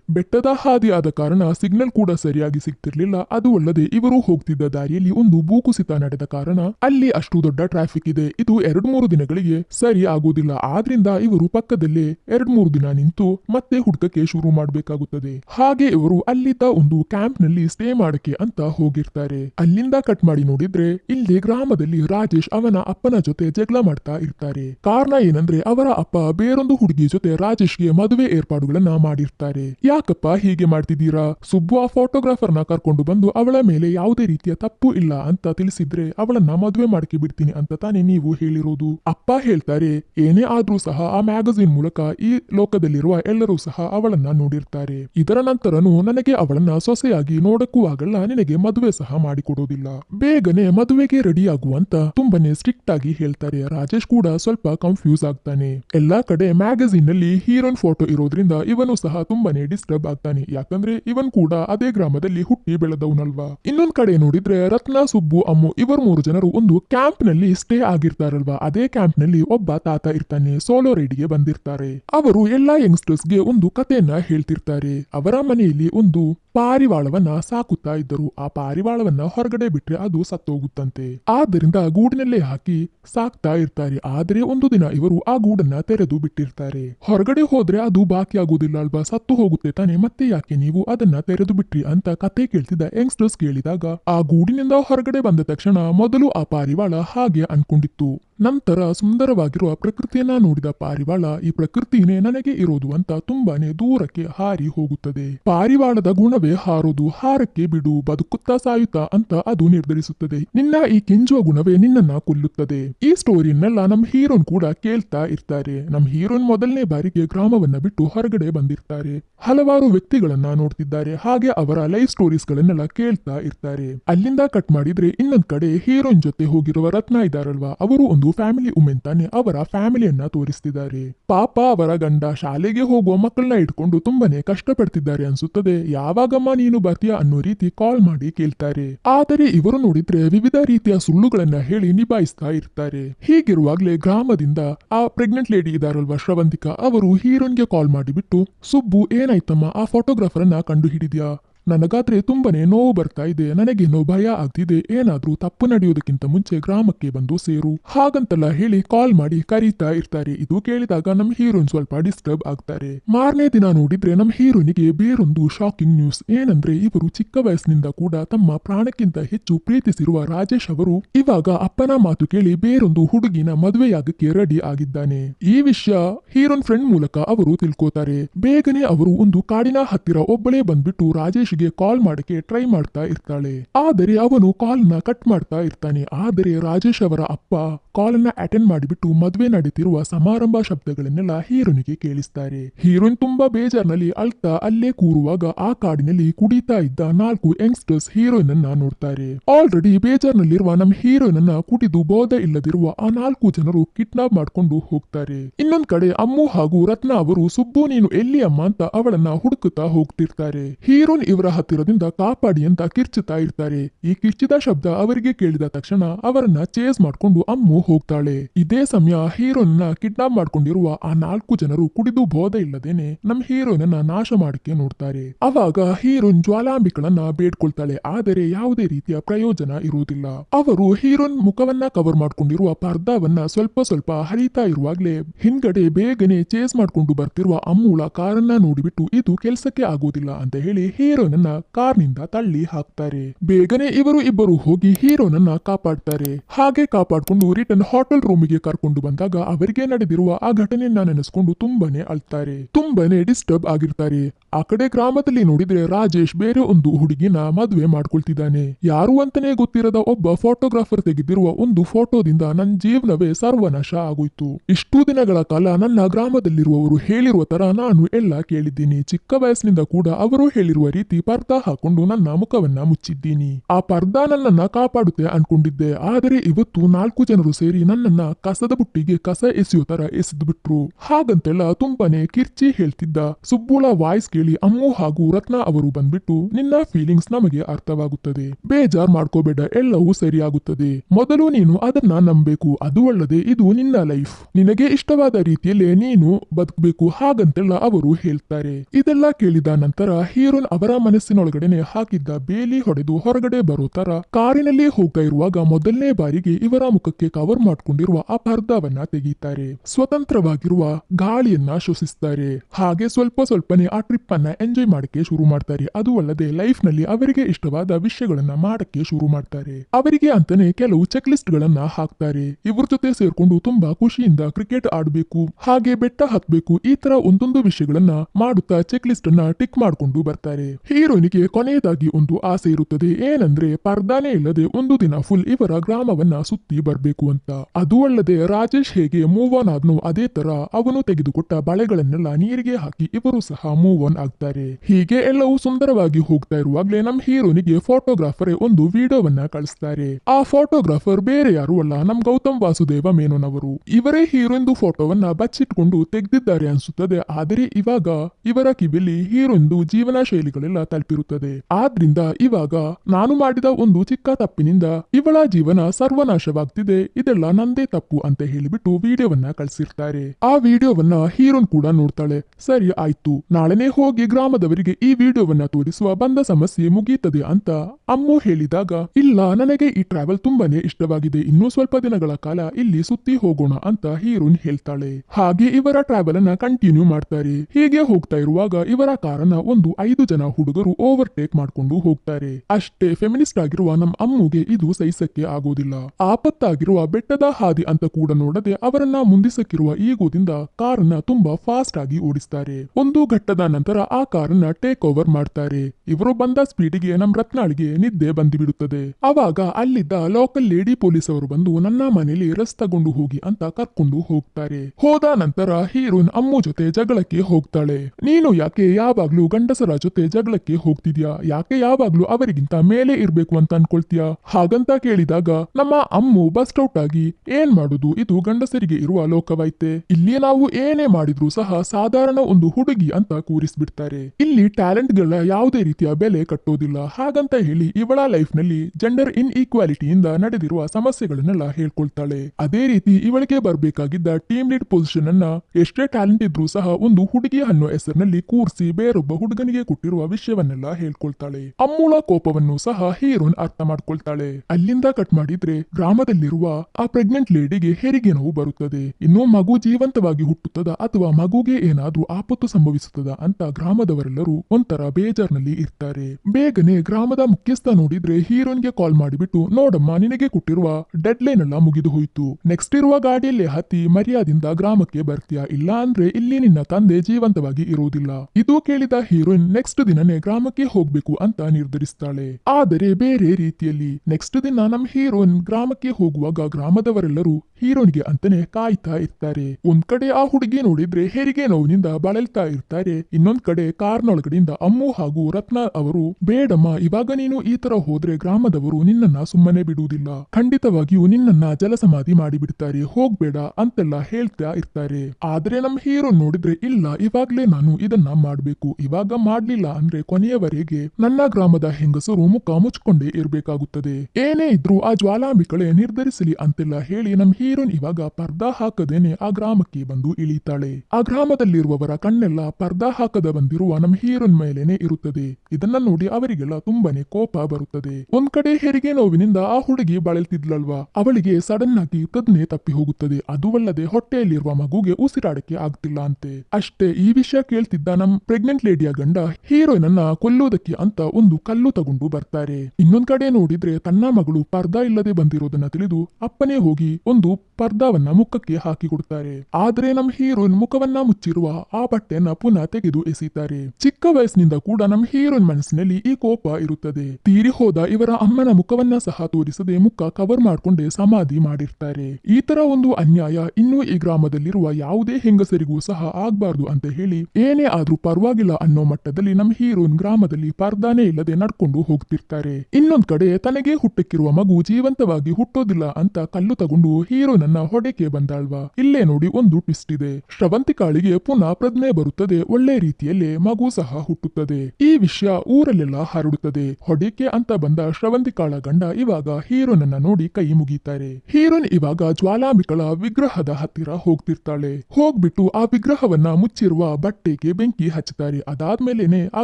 ಬೆಟ್ಟದ ಹಾದಿ ಆದ ಕಾರಣ ಸಿಗ್ನಲ್ ಕೂಡ ಸರಿಯಾಗಿ ಸಿಗ್ತಿರ್ಲಿಲ್ಲ. ಅದು ಅಲ್ಲದೆ ಇವರು ಹೋಗ್ತಿದ್ದ ದಾರಿಯಲ್ಲಿ ಒಂದು ಭೂಕುಸಿತ ನಡೆದ ಕಾರಣ ಅಲ್ಲಿ ಅಷ್ಟು ದೊಡ್ಡ ಟ್ರಾಫಿಕ್ ಇದೆ. ಇದು ಎರಡು ಮೂರು ದಿನಗಳಿಗೆ ಸರಿ ಆಗುವುದಿಲ್ಲ. ಆದ್ರಿಂದ ಇವರು ಪಕ್ಕದಲ್ಲೇ ಎರಡ್ ಮೂರು ದಿನ ನಿಂತು ಮತ್ತೆ ಹುಡ್ಕಕ್ಕೆ ಶುರು ಮಾಡಬೇಕಾಗುತ್ತದೆ. ಹಾಗೆ ಇವರು ಅಲ್ಲಿದ್ದ ಒಂದು ಕ್ಯಾಂಪ್ನಲ್ಲಿ ಸ್ಟೇ ಮಾಡಕ್ಕೆ ಅಂತ ಹೋಗಿರ್ತಾರೆ. ಅಲ್ಲಿಂದ ಕಟ್ ಮಾಡಿ ನೋಡಿದ್ರೆ ಇಲ್ಲಿ ಗ್ರಾಮದಲ್ಲಿ ರಾಜೇಶ್ ಅವನ ಅಪ್ಪನ ಜೊತೆ ಜಗಳ ಮಾಡ್ತಾ ಇರ್ತಾರೆ. ಕಾರಣ ಏನಂದ್ರೆ ಅವರ ಅಪ್ಪ ಬೇರೊಂದು ಹುಡುಗಿ ಜೊತೆ ರಾಜೇಶ್ಗೆ ಮದುವೆ ಏರ್ಪಾಡುಗಳನ್ನ ಮಾಡಿರ್ತಾರೆ. ಯಾಕಪ್ಪ ಹೀಗೆ ಮಾಡ್ತಿದ್ದೀರಾ? ಸುಬ್ಬು ಆ ಫೋಟೋಗ್ರಾಫರ್ನ ಕರ್ಕೊಂಡು ಬಂದು ಅವಳ ಮೇಲೆ ಯಾವುದೇ ರೀತಿಯ ತಪ್ಪು ಇಲ್ಲ. ಅಂತ ತಿಳಿಸಿದ್ರೆ ಅವಳನ್ನ ಮದುವೆ ಮಾಡ್ಕೆ ಬಿಡ್ತೀನಿ ಅಂತ ತಾನೇ ನೀವು ಹೇಳಿರೋದು. ಅಪ್ಪ ಹೇಳ್ತಾರೆ, ಏನೇ ಆದ್ರೂ ಸಹ ಆ ಮ್ಯಾಗಝಿನ್ ಮೂಲಕ ಈ ಲೋಕದಲ್ಲಿರುವ ಎಲ್ಲರೂ ಸಹ ಅವಳನ್ನ ನೋಡಿರ್ತಾರೆ. ಇದರ ನಂತರನು ನನಗೆ ಅವಳನ್ನ ಸೊಸೆಯಾಗಿ ನೋಡಕ್ಕೂ ಆಗಲ್ಲ, ನಿನಗೆ ಮದುವೆ ಸಹ ಮಾಡಿಕೊಡೋದಿಲ್ಲ. ಬೇಗನೆ ಮದುವೆಗೆ ರೆಡಿ ಆಗುವಂತ ತುಂಬಾನೇ ಸ್ಟ್ರಿಕ್ಟ್ ಆಗಿ ಹೇಳ್ತಾರೆ. ರಾಜೇಶ್ ಕೂಡ ಸ್ವಲ್ಪ ಕನ್ಫ್ಯೂಸ್ ಆಗ್ತಾನೆ. ಎಲ್ಲಾ ಕಡೆ ಮ್ಯಾಗಜಿನ್ನಲ್ಲಿ ಹೀರೋನ್ ಫೋಟೋ ಇರೋದ್ರಿಂದ ಇವನು ಸಹ ತುಂಬಾನೇ ಡಿಸ್ಟರ್ಬ್ ಆಗ್ತಾನೆ. ಯಾಕಂದ್ರೆ ಇವನ್ ಕೂಡ ಅದೇ ಗ್ರಾಮದಲ್ಲಿ ಹುಟ್ಟಿ ಬೆಳೆದವನಲ್ವಾ. ಇನ್ನೊಂದ್ ಕಡೆ ನೋಡಿದ್ರೆ ರತ್ನ ಸುಬ್ಬು, ಅಮ್ಮು ಇವರು ಮೂರು ಜನರು ಒಂದು ಕ್ಯಾಂಪ್ನಲ್ಲಿ ಸ್ಟೇ ಆಗಿರ್ತಾರಲ್ವಾ? ಅದೇ ಕ್ಯಾಂಪ್ನಲ್ಲಿ ಒಬ್ಬ ತಾತ ಇರ್ತಾನೆ, ಸೋಲೋ ರೈಡ್ಗೆ ಬಂದಿರ್ತಾರೆ. ಅವರು ಎಲ್ಲಾ ಯಂಗ್ಸ್ಟರ್ಸ್ಗೆ ಒಂದು ಕಥೆಯನ್ನ ಹೇಳ್ತಿರ್ತಾರೆ. ಅವರ ಮನೆಯಲ್ಲಿ ಒಂದು ಪಾರಿವಾಳವನ್ನ ಸಾಕುತ್ತಾ ಇದ್ದರು. ಆ ಪಾರಿವಾಳವನ್ನ ಹೊರಗಡೆ ಬಿಟ್ರೆ ಅದು ಸತ್ತೋಗುತ್ತಂತೆ. ಆದ್ದರಿಂದ ಗೂಡಿನಲ್ಲೇ ಹಾಕಿ ಸಾಕ್ತಾ ಇರ್ತಾರೆ. ಆದರೆ ಒಂದು ದಿನ ಇವರು ಆ ಗೂಡನ್ನ ತೆರೆದು ಬಿಟ್ಟಿರ್ತಾರೆ. ಹೊರಗಡೆ ಹೋದ್ರೆ ಅದು ಬಾಕಿ ಆಗುವುದಿಲ್ಲ ಅಲ್ವಾ? ಸತ್ತು ಹೋಗುತ್ತೆ ತಾನೆ. ಮತ್ತೆ ಯಾಕೆ ನೀವು ಅದನ್ನ ತೆರೆದು ಬಿಟ್ರಿ ಅಂತ ಕತೆ ಕೇಳ್ತಿದ್ದ ಯಂಗ್ಸ್ಟರ್ಸ್ ಕೇಳಿದಾಗ, ಆ ಗೂಡಿನಿಂದ ಹೊರಗಡೆ ಬಂದ ತಕ್ಷಣ ಮೊದಲು ಆ ಪಾರಿವಾಳ ಹಾಗೆ ಅನ್ಕೊಂಡಿತ್ತು. ನಂತರ ಸುಂದರವಾಗಿರುವ ಪ್ರಕೃತಿಯನ್ನ ನೋಡಿದ ಪಾರಿವಾಳ, ಈ ಪ್ರಕೃತಿನೇ ನನಗೆ ಇರೋದು ಅಂತ ತುಂಬಾನೇ ದೂರಕ್ಕೆ ಹಾರಿ ಹೋಗುತ್ತದೆ. ಪಾರಿವಾಳದ ಗುಣವೇ ಹಾರೋದು ಹಾರಕ್ಕೆ ಬಿಡು, ಬದುಕುತ್ತಾ ಸಾಯುತ್ತಾ ಅಂತ ಅದು ನಿರ್ಧರಿಸುತ್ತದೆ. ನಿನ್ನ ಈ ಕೆಂಜುವ ಗುಣವೇ ನಿನ್ನನ್ನ ಕೊಲ್ಲುತ್ತದೆ. ಈ ಸ್ಟೋರಿಯನ್ನೆಲ್ಲ ನಮ್ ಹೀರೋನ್ ಕೂಡ ಕೇಳ್ತಾ ಇರ್ತಾರೆ. ನಮ್ ಹೀರೋನ್ ಮೊದಲನೇ ಬಾರಿಗೆ ಗ್ರಾಮವನ್ನ ಬಿಟ್ಟು ಹೊರಗಡೆ ಬಂದಿರ್ತಾರೆ. ಹಲವಾರು ವ್ಯಕ್ತಿಗಳನ್ನ ನೋಡ್ತಿದ್ದಾರೆ. ಹಾಗೆ ಅವರ ಲೈಫ್ ಸ್ಟೋರೀಸ್ ಗಳನ್ನೆಲ್ಲ ಕೇಳ್ತಾ ಇರ್ತಾರೆ. ಅಲ್ಲಿಂದ ಕಟ್ ಮಾಡಿದ್ರೆ ಇನ್ನೊಂದ್ ಕಡೆ ಹೀರೋನ್ ಜೊತೆ ಹೋಗಿರುವ ರತ್ನ ಇದಾರಲ್ವಾ? ಅವರು ಒಂದು ಫ್ಯಾಮಿಲಿ ಉಮೆನ್ ತಾನೆ ಅವರ ಫ್ಯಾಮಿಲಿಯನ್ನ ತೋರಿಸ್ತಿದ್ದಾರೆ. ಪಾಪ ಅವರ ಗಂಡ ಶಾಲೆಗೆ ಹೋಗುವ ಮಕ್ಕಳನ್ನ ಇಟ್ಕೊಂಡು ತುಂಬಾನೇ ಕಷ್ಟಪಡ್ತಿದ್ದಾರೆ ಅನ್ಸುತ್ತದೆ. ಯಾವಾಗಮ್ಮ ನೀನು ಬರ್ತೀಯಾ ಅನ್ನೋ ರೀತಿ ಕಾಲ್ ಮಾಡಿ ಕೇಳ್ತಾರೆ. ಆದರೆ ಇವರು ನೋಡಿದ್ರೆ ವಿವಿಧ ರೀತಿಯ ಸುಳ್ಳುಗಳನ್ನ ಹೇಳಿ ನಿಭಾಯಿಸ್ತಾ ಇರ್ತಾರೆ. ಹೀಗಿರುವಾಗಲೇ ಗ್ರಾಮದಿಂದ ಆ ಪ್ರೆಗ್ನೆಂಟ್ ಲೇಡಿ ಇದಾರಲ್ವ ಶ್ರವಂತಿಕಾ, ಅವರು ಹೀರೋನ್ಗೆ ಕಾಲ್ ಮಾಡಿಬಿಟ್ಟು, ಸುಬ್ಬು, ಏನಾಯ್ತಮ್ಮ? ಆ ಫೋಟೋಗ್ರಾಫರ್ ಅನ್ನ ಕಂಡು ಹಿಡಿದ್ಯಾ ನನಗಾದ್ರೆ ತುಂಬಾನೇ ನೋವು ಬರ್ತಾ ಇದೆ. ನನಗೇನೋ ಭಯ ಆಗ್ತಿದೆ. ಏನಾದ್ರೂ ತಪ್ಪು ನಡೆಯೋದಕ್ಕಿಂತ ಮುಂಚೆ ಗ್ರಾಮಕ್ಕೆ ಬಂದು ಸೇರು. ಹಾಗಂತೆಲ್ಲ ಹೇಳಿ ಕಾಲ್ ಮಾಡಿ ಕರೀತಾ ಇರ್ತಾರೆ. ಇದು ಕೇಳಿದಾಗ ನಮ್ ಹೀರೋನ್ ಸ್ವಲ್ಪ ಡಿಸ್ಟರ್ಬ್ ಆಗ್ತಾರೆ. ಮಾರನೇ ದಿನ ನೋಡಿದ್ರೆ ನಮ್ ಹೀರೋನಿಗೆ ಬೇರೊಂದು ಶಾಕಿಂಗ್ ನ್ಯೂಸ್ ಏನಂದ್ರೆ ಇವರು ಚಿಕ್ಕ ವಯಸ್ಸಿನಿಂದ ಕೂಡ ತಮ್ಮ ಪ್ರಾಣಕ್ಕಿಂತ ಹೆಚ್ಚು ಪ್ರೀತಿಸಿರುವ ರಾಜೇಶ್ ಅವರು ಇವಾಗ ಅಪ್ಪನ ಮಾತು ಕೇಳಿ ಬೇರೊಂದು ಹುಡುಗಿನ ಮದುವೆಯಾಗಕ್ಕೆ ರೆಡಿ ಆಗಿದ್ದಾನೆ. ಈ ವಿಷಯ ಹೀರೋನ್ ಫ್ರೆಂಡ್ ಮೂಲಕ ಅವರು ತಿಳ್ಕೋತಾರೆ. ಬೇಗನೆ ಅವರು ಒಂದು ಕಾಡಿನ ಹತ್ತಿರ ಒಬ್ಬಳೇ ಬಂದ್ಬಿಟ್ಟು ರಾಜೇಶ್ ಗೆ ಕಾಲ್ ಮಾಡಕ್ಕೆ ಟ್ರೈ ಮಾಡ್ತಾ ಇರ್ತಾಳೆ. ಆದರೆ ಅವನು ಕಾಲ್ನ ಕಟ್ ಮಾಡ್ತಾ ಇರ್ತಾನೆ. ಆದರೆ ರಾಜೇಶ್ ಅವರ ಅಪ್ಪ ಕಾಲ್ ಅನ್ನ ಅಟೆಂಡ್ ಮಾಡಿಬಿಟ್ಟು ಮದುವೆ ನಡೀತಿರುವ ಸಮಾರಂಭ ಶಬ್ದಗಳನ್ನೆಲ್ಲ ಹೀರೋನಿಗೆ ಕೇಳಿಸ್ತಾರೆ. ಹೀರೋಯಿನ್ ತುಂಬಾ ಬೇಜಾರ್ನಲ್ಲಿ ಅಳ್ತಾ ಅಲ್ಲೇ ಕೂರುವಾಗ ಆ ಕಾಡಿನಲ್ಲಿ ಕುಡಿತಾ ಇದ್ದ ನಾಲ್ಕು ಯಂಗ್ಸ್ಟರ್ಸ್ ಹೀರೋಯಿನ್ ಅನ್ನ ನೋಡ್ತಾರೆ. ಆಲ್ರೆಡಿ ಬೇಜಾರ್ನಲ್ಲಿರುವ ನಮ್ ಹೀರೋಯಿನ್ ಅನ್ನ ಕುಡಿದು ಬೋಧ ಇಲ್ಲದಿರುವ ಆ ನಾಲ್ಕು ಜನರು ಕಿಡ್ನಾಪ್ ಮಾಡ್ಕೊಂಡು ಹೋಗ್ತಾರೆ. ಇನ್ನೊಂದ್ ಕಡೆ ಅಮ್ಮು ಹಾಗೂ ರತ್ನ ಅವರು, ಸುಬ್ಬು, ನೀನು ಎಲ್ಲಿ ಅಮ್ಮ ಅಂತ ಅವಳನ್ನ ಹುಡುಕುತ್ತಾ ಹೋಗ್ತಿರ್ತಾರೆ. ಹೀರೋನ್ ಇವರ ಹತ್ತಿರದಿಂದ ಕಾಪಾಡಿ ಅಂತ ಕಿರ್ಚುತ್ತಾ ಇರ್ತಾರೆ. ಈ ಕಿರ್ಚಿದ ಶಬ್ದ ಅವರಿಗೆ ಕೇಳಿದ ತಕ್ಷಣ ಅವರನ್ನ ಚೇಸ್ ಮಾಡ್ಕೊಂಡು ಅಮ್ಮು ಹೋಗ್ತಾಳೆ. ಇದೇ ಸಮಯ ಹೀರೋನ್ನ ಕಿಡ್ನಾಪ್ ಮಾಡ್ಕೊಂಡಿರುವ ಆ ನಾಲ್ಕು ಜನರು ಕುಡಿದು ಬೋಧ ಇಲ್ಲದೇನೆ ನಮ್ ಹೀರೋನನ್ನ ನಾಶ ಮಾಡಕ್ಕೆ ನೋಡ್ತಾರೆ. ಅವಾಗ ಹೀರೋನ್ ಜ್ವಾಲಾಂಬಿಗಳನ್ನ ಬೇಡ್ಕೊಳ್ತಾಳೆ. ಆದರೆ ಯಾವುದೇ ರೀತಿಯ ಪ್ರಯೋಜನ ಇರುವುದಿಲ್ಲ. ಅವರು ಹೀರೋನ್ ಮುಖವನ್ನ ಕವರ್ ಮಾಡ್ಕೊಂಡಿರುವ ಪರ್ದಾವನ್ನ ಸ್ವಲ್ಪ ಸ್ವಲ್ಪ ಹರಿತಾ ಇರುವಾಗ್ಲೇ ಹಿಂದ್ಗಡೆ ಬೇಗನೆ ಚೇಸ್ ಮಾಡ್ಕೊಂಡು ಬರ್ತಿರುವ ಅಮ್ಮೂಳ ಕಾರನ್ನ ನೋಡಿಬಿಟ್ಟು ಇದು ಕೆಲಸಕ್ಕೆ ಆಗೋದಿಲ್ಲ ಅಂತ ಹೇಳಿ ಹೀರೋನನ್ನ ಕಾರ್ನಿಂದ ತಳ್ಳಿ ಹಾಕ್ತಾರೆ. ಬೇಗನೆ ಇವರು ಇಬ್ಬರು ಹೋಗಿ ಹೀರೋನನ್ನ ಕಾಪಾಡ್ತಾರೆ. ಹಾಗೆ ಕಾಪಾಡ್ಕೊಂಡು ರಿಟರ್ನ್ ಹೋಟೆಲ್ ರೂಮಿಗೆ ಕರ್ಕೊಂಡು ಬಂದಾಗ ಅವರಿಗೆ ನಡೆದಿರುವ ಆ ಘಟನೆಯನ್ನ ನೆನೆಸ್ಕೊಂಡು ತುಂಬಾನೇ ಅಳ್ತಾರೆ. ತುಂಬಾನೇ ಡಿಸ್ಟರ್ಬ್ ಆಗಿರ್ತಾರೆ. ಆ ಕಡೆ ಗ್ರಾಮದಲ್ಲಿ ನೋಡಿದ್ರೆ ರಾಜೇಶ್ ಬೇರೆ ಒಂದು ಹುಡುಗಿನ ಮದುವೆ ಮಾಡ್ಕೊಳ್ತಿದ್ದಾನೆ. ಯಾರು ಅಂತಾನೆ ಗೊತ್ತಿರದ ಒಬ್ಬ ಫೋಟೋಗ್ರಾಫರ್ ತೆಗೆದಿರುವ ಒಂದು ಫೋಟೋದಿಂದ ನನ್ನ ಜೀವನವೇ ಸರ್ವನಾಶ ಆಗೋಯ್ತು. ಇಷ್ಟು ದಿನಗಳ ಕಾಲ ನನ್ನ ಗ್ರಾಮದಲ್ಲಿರುವವರು ಹೇಳಿರುವ ತರ ನಾನು ಎಲ್ಲ ಕೇಳಿದ್ದೀನಿ. ಚಿಕ್ಕ ವಯಸ್ಸಿನಿಂದ ಕೂಡ ಅವರು ಹೇಳಿರುವ ರೀತಿ ಪರ್ದಾ ಹಾಕೊಂಡು ನನ್ನ ಮುಖವನ್ನ ಮುಚ್ಚಿದ್ದೀನಿ. ಆ ಪರ್ದಾ ನನ್ನನ್ನ ಕಾಪಾಡುತ್ತೆ ಅನ್ಕೊಂಡಿದ್ದೆ. ಆದರೆ ಇವತ್ತು ನಾಲ್ಕು ಜನರು ಸೇರಿ ನನ್ನನ್ನ ಕಸದ ಬುಟ್ಟಿಗೆ ಕಸ ಎಸೆಯೋ ತರ ಎಸೆದು ಬಿಟ್ರು. ಹಾಗಂತೆಲ್ಲ ತುಂಬಾನೇ ಕಿರ್ಚಿ ಹೇಳ್ತಿದ್ದ. ಸುಬ್ಬುಳ ವಾಯ್ಸ್ ಕೇಳಿ ಅಮ್ಮು ಹಾಗೂ ರತ್ನ ಅವರು ಬಂದ್ಬಿಟ್ಟು, ನಿನ್ನ ಫೀಲಿಂಗ್ಸ್ ನಮಗೆ ಅರ್ಥವಾಗುತ್ತದೆ. ಬೇಜಾರ್ ಮಾಡ್ಕೋಬೇಡ, ಎಲ್ಲವೂ ಸರಿಯಾಗುತ್ತದೆ. ಮೊದಲು ನೀನು ಅದನ್ನ ನಂಬೇಕು ಅದು ಅಲ್ಲದೆ ಇದು ನಿನ್ನ ಲೈಫ್ ನಿನಗೆ ಇಷ್ಟವಾದ ರೀತಿಯಲ್ಲೇ ನೀನು ಬದುಕಬೇಕು. ಹಾಗಂತೆಲ್ಲ ಅವರು ಹೇಳ್ತಾರೆ. ಇದೆಲ್ಲ ಕೇಳಿದ ನಂತರ ಹೀರೋನ್ ಅವರ ಮನಸ್ಸಿನೊಳಗಡೆನೆ ಹಾಕಿದ್ದ ಬೇಲಿ ಹೊಡೆದು ಹೊರಗಡೆ ಬರೋ ತರ ಕಾರಿನಲ್ಲಿ ಹೋಗ್ತಾ ಇರುವಾಗ ಮೊದಲನೇ ಬಾರಿಗೆ ಇವರ ಮುಖಕ್ಕೆ ಕವರ್ ಮಾಡ್ಕೊಂಡಿರುವ ಆ ಪರ್ದಾವನ್ನ ತೆಗೀತಾರೆ. ಸ್ವತಂತ್ರವಾಗಿರುವ ಗಾಳಿಯನ್ನ ಶ್ವಸಿಸ್ತಾರೆ ಹಾಗೆ ಸ್ವಲ್ಪ ಸ್ವಲ್ಪನೇ ಆ ಟ್ರಿಪ್ ಅನ್ನ ಎಂಜಾಯ್ ಮಾಡಕ್ಕೆ ಶುರು ಮಾಡ್ತಾರೆ. ಅದು ಅಲ್ಲದೆ ಲೈಫ್ನಲ್ಲಿ ಅವರಿಗೆ ಇಷ್ಟವಾದ ವಿಷಯಗಳನ್ನ ಮಾಡಕ್ಕೆ ಶುರು ಮಾಡ್ತಾರೆ. ಅವರಿಗೆ ಅಂತಾನೆ ಕೆಲವು ಚೆಕ್ ಲಿಸ್ಟ್ ಗಳನ್ನ ಹಾಕ್ತಾರೆ. ಇವ್ರ ಜೊತೆ ಸೇರ್ಕೊಂಡು ತುಂಬಾ ಖುಷಿಯಿಂದ ಕ್ರಿಕೆಟ್ ಆಡ್ಬೇಕು. ಹಾಗೆ ಬೆಟ್ಟ ಹತ್ಬೇಕು. ಈ ತರ ಒಂದೊಂದು ವಿಷಯಗಳನ್ನ ಮಾಡುತ್ತಾ ಚೆಕ್ ಲಿಸ್ಟ್ ಅನ್ನ ಟಿಕ್ ಮಾಡ್ಕೊಂಡು ಬರ್ತಾರೆ. ಹೀರೋನಿಗೆ ಕೊನೆಯದಾಗಿ ಒಂದು ಆಸೆ ಇರುತ್ತದೆ. ಏನಂದ್ರೆ ಪರ್ದಾನೆ ಇಲ್ಲದೆ ಒಂದು ದಿನ ಫುಲ್ ಇವರ ಗ್ರಾಮವನ್ನ ಸುತ್ತಿ ಬರ್ಬೇಕು ಅಂತ. ಅದು ಅಲ್ಲದೆ ರಾಜೇಶ್ ಹೇಗೆ ಮೂವ್ ಆನ್ ಆದ್ನೋ ಅದೇ ತರ ಅವನು ತೆಗೆದುಕೊಟ್ಟ ಬಳೆಗಳನ್ನೆಲ್ಲ ನೀರಿಗೆ ಹಾಕಿ ಇವರು ಸಹ ಮೂವ್ ಆನ್ ಆಗ್ತಾರೆ. ಹೀಗೆ ಎಲ್ಲವೂ ಸುಂದರವಾಗಿ ಹೋಗ್ತಾ ಇರುವಾಗಲೇ ನಮ್ ಹೀರೋನಿಗೆ ಫೋಟೋಗ್ರಾಫರ್ ಒಂದು ವಿಡಿಯೋವನ್ನ ಕಳಿಸ್ತಾರೆ. ಆ ಫೋಟೋಗ್ರಾಫರ್ ಬೇರೆ ಯಾರು ಅಲ್ಲ, ನಮ್ ಗೌತಮ್ ವಾಸುದೇವ ಮೇನೋನ್ ಅವರು ಇವರೇ ಹೀರೋಂದು ಫೋಟೋವನ್ನ ಬಚ್ಚಿಟ್ಕೊಂಡು ತೆಗೆದಿದ್ದಾರೆ ಅನ್ಸುತ್ತದೆ. ಆದರೆ ಇವಾಗ ಇವರ ಕಿವಿಲಿ ಹೀರೋಂದು ಜೀವನ ಶೈಲಿಗಳೆಲ್ಲ ತಲುಪಿರುತ್ತದೆ. ಆದ್ರಿಂದ ಇವಾಗ ನಾನು ಮಾಡಿದ ಒಂದು ಚಿಕ್ಕ ತಪ್ಪಿನಿಂದ ಇವಳ ಜೀವನ ಸರ್ವನಾಶವಾಗ್ತಿದೆ. ಇದೆಲ್ಲ ನಂದೇ ತಪ್ಪು ಅಂತ ಹೇಳಿಬಿಟ್ಟು ವಿಡಿಯೋವನ್ನ ಕಳಿಸಿರ್ತಾರೆ. ಆ ವಿಡಿಯೋವನ್ನ ಹೀರೋನ್ ಕೂಡ ನೋಡ್ತಾಳೆ. ಸರಿ ಆಯ್ತು. ನಾಳೆನೇ ಹೋಗಿ ಗ್ರಾಮದವರಿಗೆ ಈ ವಿಡಿಯೋವನ್ನ ತೋರಿಸುವ ಬಂದ ಸಮಸ್ಯೆ ಮುಗೀತದೆ ಅಂತ ಅಮ್ಮು ಹೇಳಿದಾಗ, ಇಲ್ಲ, ನನಗೆ ಈ ಟ್ರಾವೆಲ್ ತುಂಬಾನೇ ಇಷ್ಟವಾಗಿದೆ. ಇನ್ನೂ ಸ್ವಲ್ಪ ದಿನಗಳ ಕಾಲ ಇಲ್ಲಿ ಸುತ್ತಿ ಹೋಗೋಣ ಅಂತ ಹೀರೋನ್ ಹೇಳ್ತಾಳೆ. ಹಾಗೆ ಇವರ ಟ್ರಾವೆಲ್ ಅನ್ನ ಕಂಟಿನ್ಯೂ ಮಾಡ್ತಾರೆ. ಹೀಗೆ ಹೋಗ್ತಾ ಇರುವಾಗ ಇವರ ಕಾರನ್ನ ಒಂದು ಐದು ಜನ ಹುಡುಗರು ಓವರ್ಟೇಕ್ ಮಾಡ್ಕೊಂಡು ಹೋಗ್ತಾರೆ. ಅಷ್ಟೇ ಫೆಮಿನಿಸ್ಟ್ ಆಗಿರುವ ನಮ್ಮ ಅಮ್ಮುಗೆ ಇದು ಸಹಿಸಕ್ಕೆ ಆಗೋದಿಲ್ಲ. ಆಪತ್ತಾಗಿರುವ ಬೆಟ್ಟದ ಹಾದಿ ಅಂತ ಕೂಡ ನೋಡದೆ ಅವರನ್ನ ಮುಂದಿಸಕ್ಕಿರುವ ಈಗೋದಿಂದ ಕಾರನ್ನ ತುಂಬಾ ಫಾಸ್ಟ್ ಆಗಿ ಓಡಿಸ್ತಾರೆ. ಒಂದು ಘಟ್ಟದ ನಂತರ ಆ ಕಾರನ್ನ ಟೇಕ್ ಓವರ್ ಮಾಡ್ತಾರೆ. ಇವರು ಬಂದ ಸ್ಪೀಡಿಗೆ ನಮ್ ರತ್ನಾಳಿಗೆ ನಿದ್ದೆ ಬಂದಿಬಿಡುತ್ತದೆ. ಅವಾಗ ಅಲ್ಲಿದ್ದ ಲೋಕಲ್ ಲೇಡಿ ಪೊಲೀಸ್ ಅವರು ಬಂದು ನನ್ನ ಮನೇಲಿ ರಸ್ತಗೊಂಡು ಹೋಗಿ ಅಂತ ಕರ್ಕೊಂಡು ಹೋಗ್ತಾರೆ. ಹೋದ ನಂತರ ಹೀರೋನ್ ಅಮ್ಮು ಜೊತೆ ಜಗಳಕ್ಕೆ ಹೋಗ್ತಾಳೆ. ನೀನು ಯಾಕೆ ಯಾವಾಗ್ಲೂ ಗಂಡಸರ ಜೊತೆ ಜಗಳಕ್ಕೆ ಹೋಗ್ತಿದ್ಯಾ? ಯಾಕೆ ಯಾವಾಗ್ಲೂ ಅವರಿಗಿಂತ ಮೇಲೆ ಇರ್ಬೇಕು ಅಂತ ಅನ್ಕೊಳ್ತೀಯಾ? ಹಾಗಂತ ಕೇಳಿದಾಗ ನಮ್ಮ ಅಮ್ಮು ಬಸ್ಟ್ ಔಟ್ ಆಗಿ ಏನ್ ಮಾಡುದು? ಇದು ಗಂಡಸರಿಗೆ ಇರುವ ಲೋಕವೈತೆ ಇಲ್ಲಿ ನಾವು ಏನೇ ಮಾಡಿದ್ರು ಸಹ ಸಾಧಾರಣ ಒಂದು ಹುಡುಗಿ ಅಂತ ಕೂರಿಸ್ಬಿಡ್ತಾರೆ. ಇಲ್ಲಿ ಟ್ಯಾಲೆಂಟ್ಗಳ ಯಾವುದೇ ರೀತಿಯ ಬೆಲೆ ಕಟ್ಟೋದಿಲ್ಲ. ಹಾಗಂತ ಹೇಳಿ ಇವಳ ಲೈಫ್ನಲ್ಲಿ ಜೆಂಡರ್ ಇನ್ ಈಕ್ವಾಲಿಟಿಯಿಂದ ನಡೆದಿರುವ ಸಮಸ್ಯೆಗಳನ್ನೆಲ್ಲ ಹೇಳ್ಕೊಳ್ತಾಳೆ. ಅದೇ ರೀತಿ ಇವಳಿಗೆ ಬರ್ಬೇಕಾಗಿದ್ದ ಟೀಮ್ ಲೀಡ್ ಪೊಸಿಷನ್ ಅನ್ನ ಎಷ್ಟೇ ಟ್ಯಾಲೆಂಟ್ ಇದ್ರೂ ಸಹ ಒಂದು ಹುಡುಗಿ ಅನ್ನೋ ಹೆಸರಿನಲ್ಲಿ ಕೂರಿಸಿ ಬೇರೊಬ್ಬ ಹುಡುಗನಿಗೆ ಕೊಟ್ಟಿರುವ ವಿಷಯವನ್ನೆಲ್ಲ ಹೇಳ್ಕೊಳ್ತಾಳೆ. ಅಮ್ಮುಳ ಕೋಪವನ್ನು ಸಹ ಹೀರೋನ್ ಅರ್ಥ ಮಾಡ್ಕೊಳ್ತಾಳೆ. ಅಲ್ಲಿಂದ ಕಟ್ ಮಾಡಿದ್ರೆ ಗ್ರಾಮದಲ್ಲಿರುವ ಆ ಪ್ರೆಗ್ನೆಂಟ್ ಲೇಡಿಗೆ ಹೆರಿಗೆ ನೋವು ಬರುತ್ತದೆ. ಇನ್ನು ಮಗು ಜೀವಂತವಾಗಿ ಹುಟ್ಟುತ್ತದ ಅಥವಾ ಮಗುಗೆ ಏನಾದ್ರೂ ಆಪತ್ತು ಸಂಭವಿಸುತ್ತದ ಅಂತ ಗ್ರಾಮದವರೆಲ್ಲರೂ ಒಂಥರ ಬೇಜಾರ್ನಲ್ಲಿ ಇರ್ತಾರೆ. ಬೇಗನೆ ಗ್ರಾಮದ ಮುಖ್ಯಸ್ಥ ನೋಡಿದ್ರೆ ಹೀರೋನ್ಗೆ ಕಾಲ್ ಮಾಡಿಬಿಟ್ಟು, ನೋಡಮ್ಮ, ನಿನಗೆ ಕೊಟ್ಟಿರುವ ಡೆಡ್ ಲೈನ್ ಎಲ್ಲ ಮುಗಿದು ಹೋಯ್ತು. ನೆಕ್ಸ್ಟ್ ಇರುವ ಗಾಡಿಯಲ್ಲಿ ಹತ್ತಿ ಮರ್ಯಾದಿಂದ ಗ್ರಾಮಕ್ಕೆ ಬರ್ತೀಯಾ ಇಲ್ಲ ಅಂದ್ರೆ ಇಲ್ಲಿ ನಿನ್ನ ತಂದೆ ಜೀವಂತವಾಗಿ ಇರುವುದಿಲ್ಲ. ಇದು ಕೇಳಿದ ಹೀರೋಯಿನ್ ನೆಕ್ಸ್ಟ್ ದಿನನೇ ಗ್ರಾಮಕ್ಕೆ ಹೋಗ್ಬೇಕು ಅಂತ ನಿರ್ಧರಿಸ್ತಾಳೆ. ಆದರೆ ಬೇರೆ ರೀತಿಯಲ್ಲಿ ನೆಕ್ಸ್ಟ್ ದಿನ ನಮ್ಮ ಹೀರೋಯಿನ್ ಗ್ರಾಮಕ್ಕೆ ಹೋಗುವಾಗ ಗ್ರಾಮದವರೆಲ್ಲರೂ ಹೀರೋನ್ಗೆ ಅಂತಾನೆ ಕಾಯ್ತಾ ಇರ್ತಾರೆ. ಒಂದ್ ಕಡೆ ಆ ಹುಡುಗಿ ನೋಡಿದ್ರೆ ಹೆರಿಗೆ ನೋವಿನಿಂದ ಬಳಲ್ತಾ ಇರ್ತಾರೆ. ಇನ್ನೊಂದ್ ಕಡೆ ಕಾರ್ನೊಳಗಡೆಯಿಂದ ಅಮ್ಮು ಹಾಗೂ ರತ್ನ ಅವರು, ಬೇಡಮ್ಮ, ಇವಾಗ ನೀನು ಈ ತರ ಹೋದ್ರೆ ಗ್ರಾಮದವರು ನಿನ್ನನ್ನ ಸುಮ್ಮನೆ ಬಿಡುವುದಿಲ್ಲ. ಖಂಡಿತವಾಗಿಯೂ ನಿನ್ನನ್ನ ಜಲಸಮಾಧಿ ಮಾಡಿಬಿಡ್ತಾರೆ. ಹೋಗ್ಬೇಡ ಅಂತೆಲ್ಲ ಹೇಳ್ತಾ ಇರ್ತಾರೆ. ಆದ್ರೆ ನಮ್ ಹೀರೋ ನೋಡಿದ್ರೆ, ಇಲ್ಲ, ಇವಾಗ್ಲೇ ನಾನು ಇದನ್ನ ಮಾಡ್ಬೇಕು. ಇವಾಗ ಮಾಡ್ಲಿಲ್ಲ ಅಂದ್ರೆ ಕೊನೆಯವರೆಗೆ ನನ್ನ ಗ್ರಾಮದ ಹೆಂಗಸರು ಮುಖ ಮುಚ್ಕೊಂಡೇ ಇರ್ಬೇಕಾಗುತ್ತದೆ. ಏನೇ ಇದ್ರೂ ಆ ಜ್ವಾಲಾಂಬಿಕಳೆ ನಿರ್ಧರಿಸಲಿ ಅಂತೆಲ್ಲ ಹೇಳಿ ನಮ್ ಹೀರೋನ್ ಇವಾಗ ಪರ್ದಾ ಹಾಕದೇನೆ ಆ ಗ್ರಾಮಕ್ಕೆ ಬಂದು ಇಳಿತಾಳೆ. ಆ ಗ್ರಾಮದಲ್ಲಿರುವವರ ಕಣ್ಣೆಲ್ಲ ಪರ್ದಾ ಹಾಕದ ಬಂದಿರುವ ನಮ್ ಹೀರೋನ್ ಮೇಲೇನೆ ಇರುತ್ತದೆ. ಇದನ್ನ ನೋಡಿ ಅವರಿಗೆಲ್ಲ ತುಂಬಾನೇ ಕೋಪ ಬರುತ್ತದೆ. ಒಂದ್ ಕಡೆ ಹೆರಿಗೆ ನೋವಿನಿಂದ ಆ ಹುಡುಗಿ ಬಳಲ್ತಿದ್ಲಲ್ವಾ? ಅವಳಿಗೆ ಸಡನ್ ಆಗಿ ಪ್ರಜ್ಞೆ ತಪ್ಪಿ ಹೋಗುತ್ತದೆ. ಅದು ಅಲ್ಲದೆ ಹೊಟ್ಟೆಯಲ್ಲಿರುವ ಮಗುಗೆ ಉಸಿರಾಡಕ್ಕೆ ಆಗ್ತಿಲ್ಲ ಅಂತೆ. ಅಷ್ಟೇ ಈ ವಿಷಯ ಕೇಳ್ತಿದ್ದ ನಮ್ ಪ್ರೆಗ್ನೆಂಟ್ ಲೇಡಿಯ ಗಂಡ ಹೀರೋಯಿನ್ ಅನ್ನ ಕೊಲ್ಲುವುದಕ್ಕೆ ಅಂತ ಒಂದು ಕಲ್ಲು ತಗೊಂಡು ಬರ್ತಾರೆ. ಇನ್ನೊಂದ್ ಕಡೆ ನೋಡಿದ್ರೆ ತನ್ನ ಮಗಳು ಪರ್ದಾ ಇಲ್ಲದೆ ಬಂದಿರೋದನ್ನ ತಿಳಿದು ಅಪ್ಪನೇ ಹೋಗಿ ಒಂದು ಪರ್ದಾವನ್ನ ಮುಖಕ್ಕೆ ಹಾಕಿ ಕೊಡ್ತಾರೆ. ಆದ್ರೆ ನಮ್ ಹೀರೋಯಿನ್ ಮುಖವನ್ನ ಮುಚ್ಚಿರುವ ಆ ಬಟ್ಟೆಯನ್ನ ಪುನಃ ತೆಗೆದು ಎಸೀತಾರೆ. ಚಿಕ್ಕ ವಯಸ್ಸಿನಿಂದ ಕೂಡ ನಮ್ ಹೀರೋಯಿನ್ ಮನಸ್ಸಿನಲ್ಲಿ ಈ ಕೋಪ ಇರುತ್ತದೆ. ತೀರಿ ಹೋದ ಇವರ ಅಮ್ಮನ ಮುಖವನ್ನ ಸಹ ತೋರಿಸದೆ ಮುಖ ಕವರ್ ಮಾಡಿಕೊಂಡೇ ಸಮಾಧಿ ಮಾಡಿರ್ತಾರೆ. ಈ ತರ ಒಂದು ಅನ್ಯಾಯ ಇನ್ನೂ ಈ ಗ್ರಾಮದಲ್ಲಿರುವ ಯಾವುದೇ ಹೆಂಗಸರಿಗೂ ಸಹ ಆಗ್ಬಾರ್ದು ಅಂತ ಹೇಳಿ ಏನೇ ಆದ್ರೂ ಪರವಾಗಿಲ್ಲ ಅನ್ನೋ ಮಟ್ಟದಲ್ಲಿ ನಮ್ ಹೀರೋಯಿನ್ ಗ್ರಾಮದಲ್ಲಿ ಪರ್ದಾನೇ ಇಲ್ಲದೆ ನಡ್ಕೊಂಡು ಹೋಗ್ತಿರ್ತಾರೆ. ಇನ್ನೊಂದ್ ಕಡೆ ತನಗೆ ಹುಟ್ಟಕ್ಕಿರುವ ಮಗು ಜೀವಂತವಾಗಿ ಹುಟ್ಟೋದಿಲ್ಲ ಅಂತ ಕಲ್ಲು ತಗೊಂಡು ಹೀರೋನನ್ನ ಹೊಡೆಕೆ ಬಂದಾಳ್ವಾ? ಇಲ್ಲೇ ನೋಡಿ ಒಂದು ಟ್ವಿಸ್ಟ್ ಇದೆ. ಶ್ರವಂತಿಕಾಳಿಗೆ ಪುನಃ ಪ್ರಜ್ಞೆ ಬರುತ್ತದೆ. ಒಳ್ಳೆ ರೀತಿಯಲ್ಲಿ ಮಗು ಸಹ ಹುಟ್ಟುತ್ತದೆ. ಈ ವಿಷಯ ಊರಲ್ಲೆಲ್ಲ ಹರಡುತ್ತದೆ. ಹೊಡೆಕೆ ಅಂತ ಬಂದ ಶ್ರವಂತಿಕಾಳ ಗಂಡ ಇವಾಗ ಹೀರೋನನ್ನ ನೋಡಿ ಕೈ ಮುಗೀತಾರೆ. ಹೀರೋನ್ ಇವಾಗ ಜ್ವಾಲಾಮಿಕಳ ವಿಗ್ರಹದ ಹತ್ತಿರ ಹೋಗ್ತಿರ್ತಾಳೆ. ಹೋಗ್ಬಿಟ್ಟು ಆ ವಿಗ್ರಹವನ್ನ ಮುಚ್ಚಿರುವ ಬಟ್ಟೆಗೆ ಬೆಂಕಿ ಹಚ್ಚುತ್ತಾರೆ. ಅದಾದ್ಮೇಲೆನೆ ಆ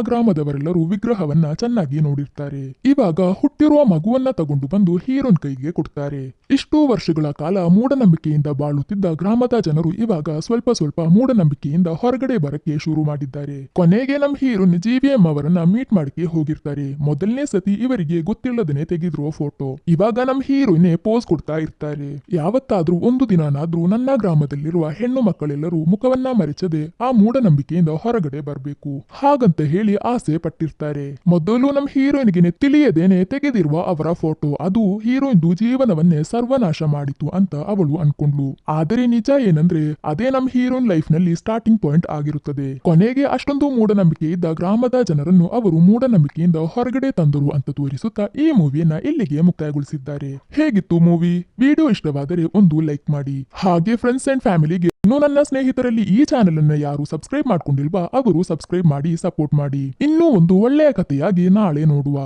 ಗ್ರಾಮದವರೆಲ್ಲರೂ ವಿಗ್ರಹವನ್ನ ಚೆನ್ನಾಗಿ ನೋಡಿರ್ತಾರೆ. ಇವಾಗ ಹುಟ್ಟಿರುವ ಮಗುವನ್ನ ತಗೊಂಡು ಬಂದು ಹೀರೋನ್ ಕೈಗೆ ಕೊಡ್ತಾರೆ. ಇಷ್ಟು ವರ್ಷಗಳ ಕಾಲ ಮೂಢನಂಬಿಕೆಯಿಂದ ಬಾಳುತ್ತಿದ್ದ ಗ್ರಾಮದ ಜನರು ಇವಾಗ ಸ್ವಲ್ಪ ಸ್ವಲ್ಪ ಮೂಢನಂಬಿಕೆಯಿಂದ ಹೊರಗಡೆ ಬರಕ್ಕೆ ಶುರು ಮಾಡಿದ್ದಾರೆ. ಕೊನೆಗೆ ನಮ್ ಹೀರೋನ್ ಜಿವಿಎಂ ಅವರನ್ನ ಮೀಟ್ ಮಾಡಕ್ಕೆ ಹೋಗಿರ್ತಾರೆ. ಮೊದಲನೇ ಸತಿ ಇವರಿಗೆ ಗೊತ್ತಿಲ್ಲದನೆ ತೆಗೆದಿರುವ ಫೋಟೋ. ಇವಾಗ ನಮ್ ಹೀರೋನೇ ಪೋಸ್ ಕೊಡ್ತಾ ಇರ್ತಾರೆ. ಯಾವತ್ತಾದ್ರೂ ಒಂದು ದಿನನಾದ್ರೂ ನನ್ನ ಗ್ರಾಮದಲ್ಲಿರುವ ಹೆಣ್ಣು ಮಕ್ಕಳೆಲ್ಲರೂ ಮುಖವನ್ನ ಮರೆಚದೆ ಆ ಮೂಢನಂಬಿಕೆಯಿಂದ ಹೊರಗಡೆ ಬರಬೇಕು. ಹಾಗಂತ ಹೇಳಿ ಆಸೆ ಪಟ್ಟಿರ್ತಾರೆ. ಮೊದಲು ನಮ್ ಹೀರೋಯಿನ್ಗೆ ತಿಳಿಯದೇನೆ ತೆಗೆದಿರುವ ಅವರ ಫೋಟೋ. ಅದು ಹೀರೋಯಿನ್ದು ಜೀವನವನ್ನೇ ಸರ್ವನಾಶ ಮಾಡಿತು ಅಂತ ಅವಳು ಅನ್ಕೊಂಡ್ಲು ಆದರೆ ನಿಜ ಏನಂದ್ರೆ, ಅದೇ ನಮ್ ಹೀರೋನ್ ಲೈಫ್ನಲ್ಲಿ ಸ್ಟಾರ್ಟಿಂಗ್ ಪಾಯಿಂಟ್ ಆಗಿರುತ್ತದೆ. ಕೊನೆಗೆ ಅಷ್ಟೊಂದು ಮೂಢನಂಬಿಕೆ ಇದ್ದ ಗ್ರಾಮದ ಜನರನ್ನು ಅವರು ಮೂಢನಂಬಿಕೆಯಿಂದ ಹೊರಗಡೆ ತಂದರು ಅಂತ ತೋರಿಸುತ್ತಾ ಈ ಮೂವಿಯನ್ನ ಇಲ್ಲಿಗೆ ಮುಕ್ತಾಯಗೊಳಿಸಿದ್ದಾರೆ. ಹೇಗಿತ್ತು ಮೂವಿ? ವಿಡಿಯೋ ಇಷ್ಟವಾದರೆ ಒಂದು ಲೈಕ್ ಮಾಡಿ. ಹಾಗೆ ಫ್ರೆಂಡ್ಸ್ ಅಂಡ್ ಫ್ಯಾಮಿಲಿಗೆ ಇನ್ನು ನನ್ನ ಸ್ನೇಹಿತರಲ್ಲಿ ಈ ಚಾನೆಲ್ ಅನ್ನ ಯಾರು ಸಬ್ಸ್ಕ್ರೈಬ್ ಮಾಡ್ಕೊಂಡಿಲ್ವಾ, ಅವರು ಸಬ್ಸ್ಕ್ರೈಬ್ ಮಾಡಿ ಸಪೋರ್ಟ್ ಮಾಡಿ. ಇನ್ನೂ ಒಂದು ಒಳ್ಳೆಯ ಕಥೆಯಾಗಿ ನಾಳೆ ನೋಡುವ.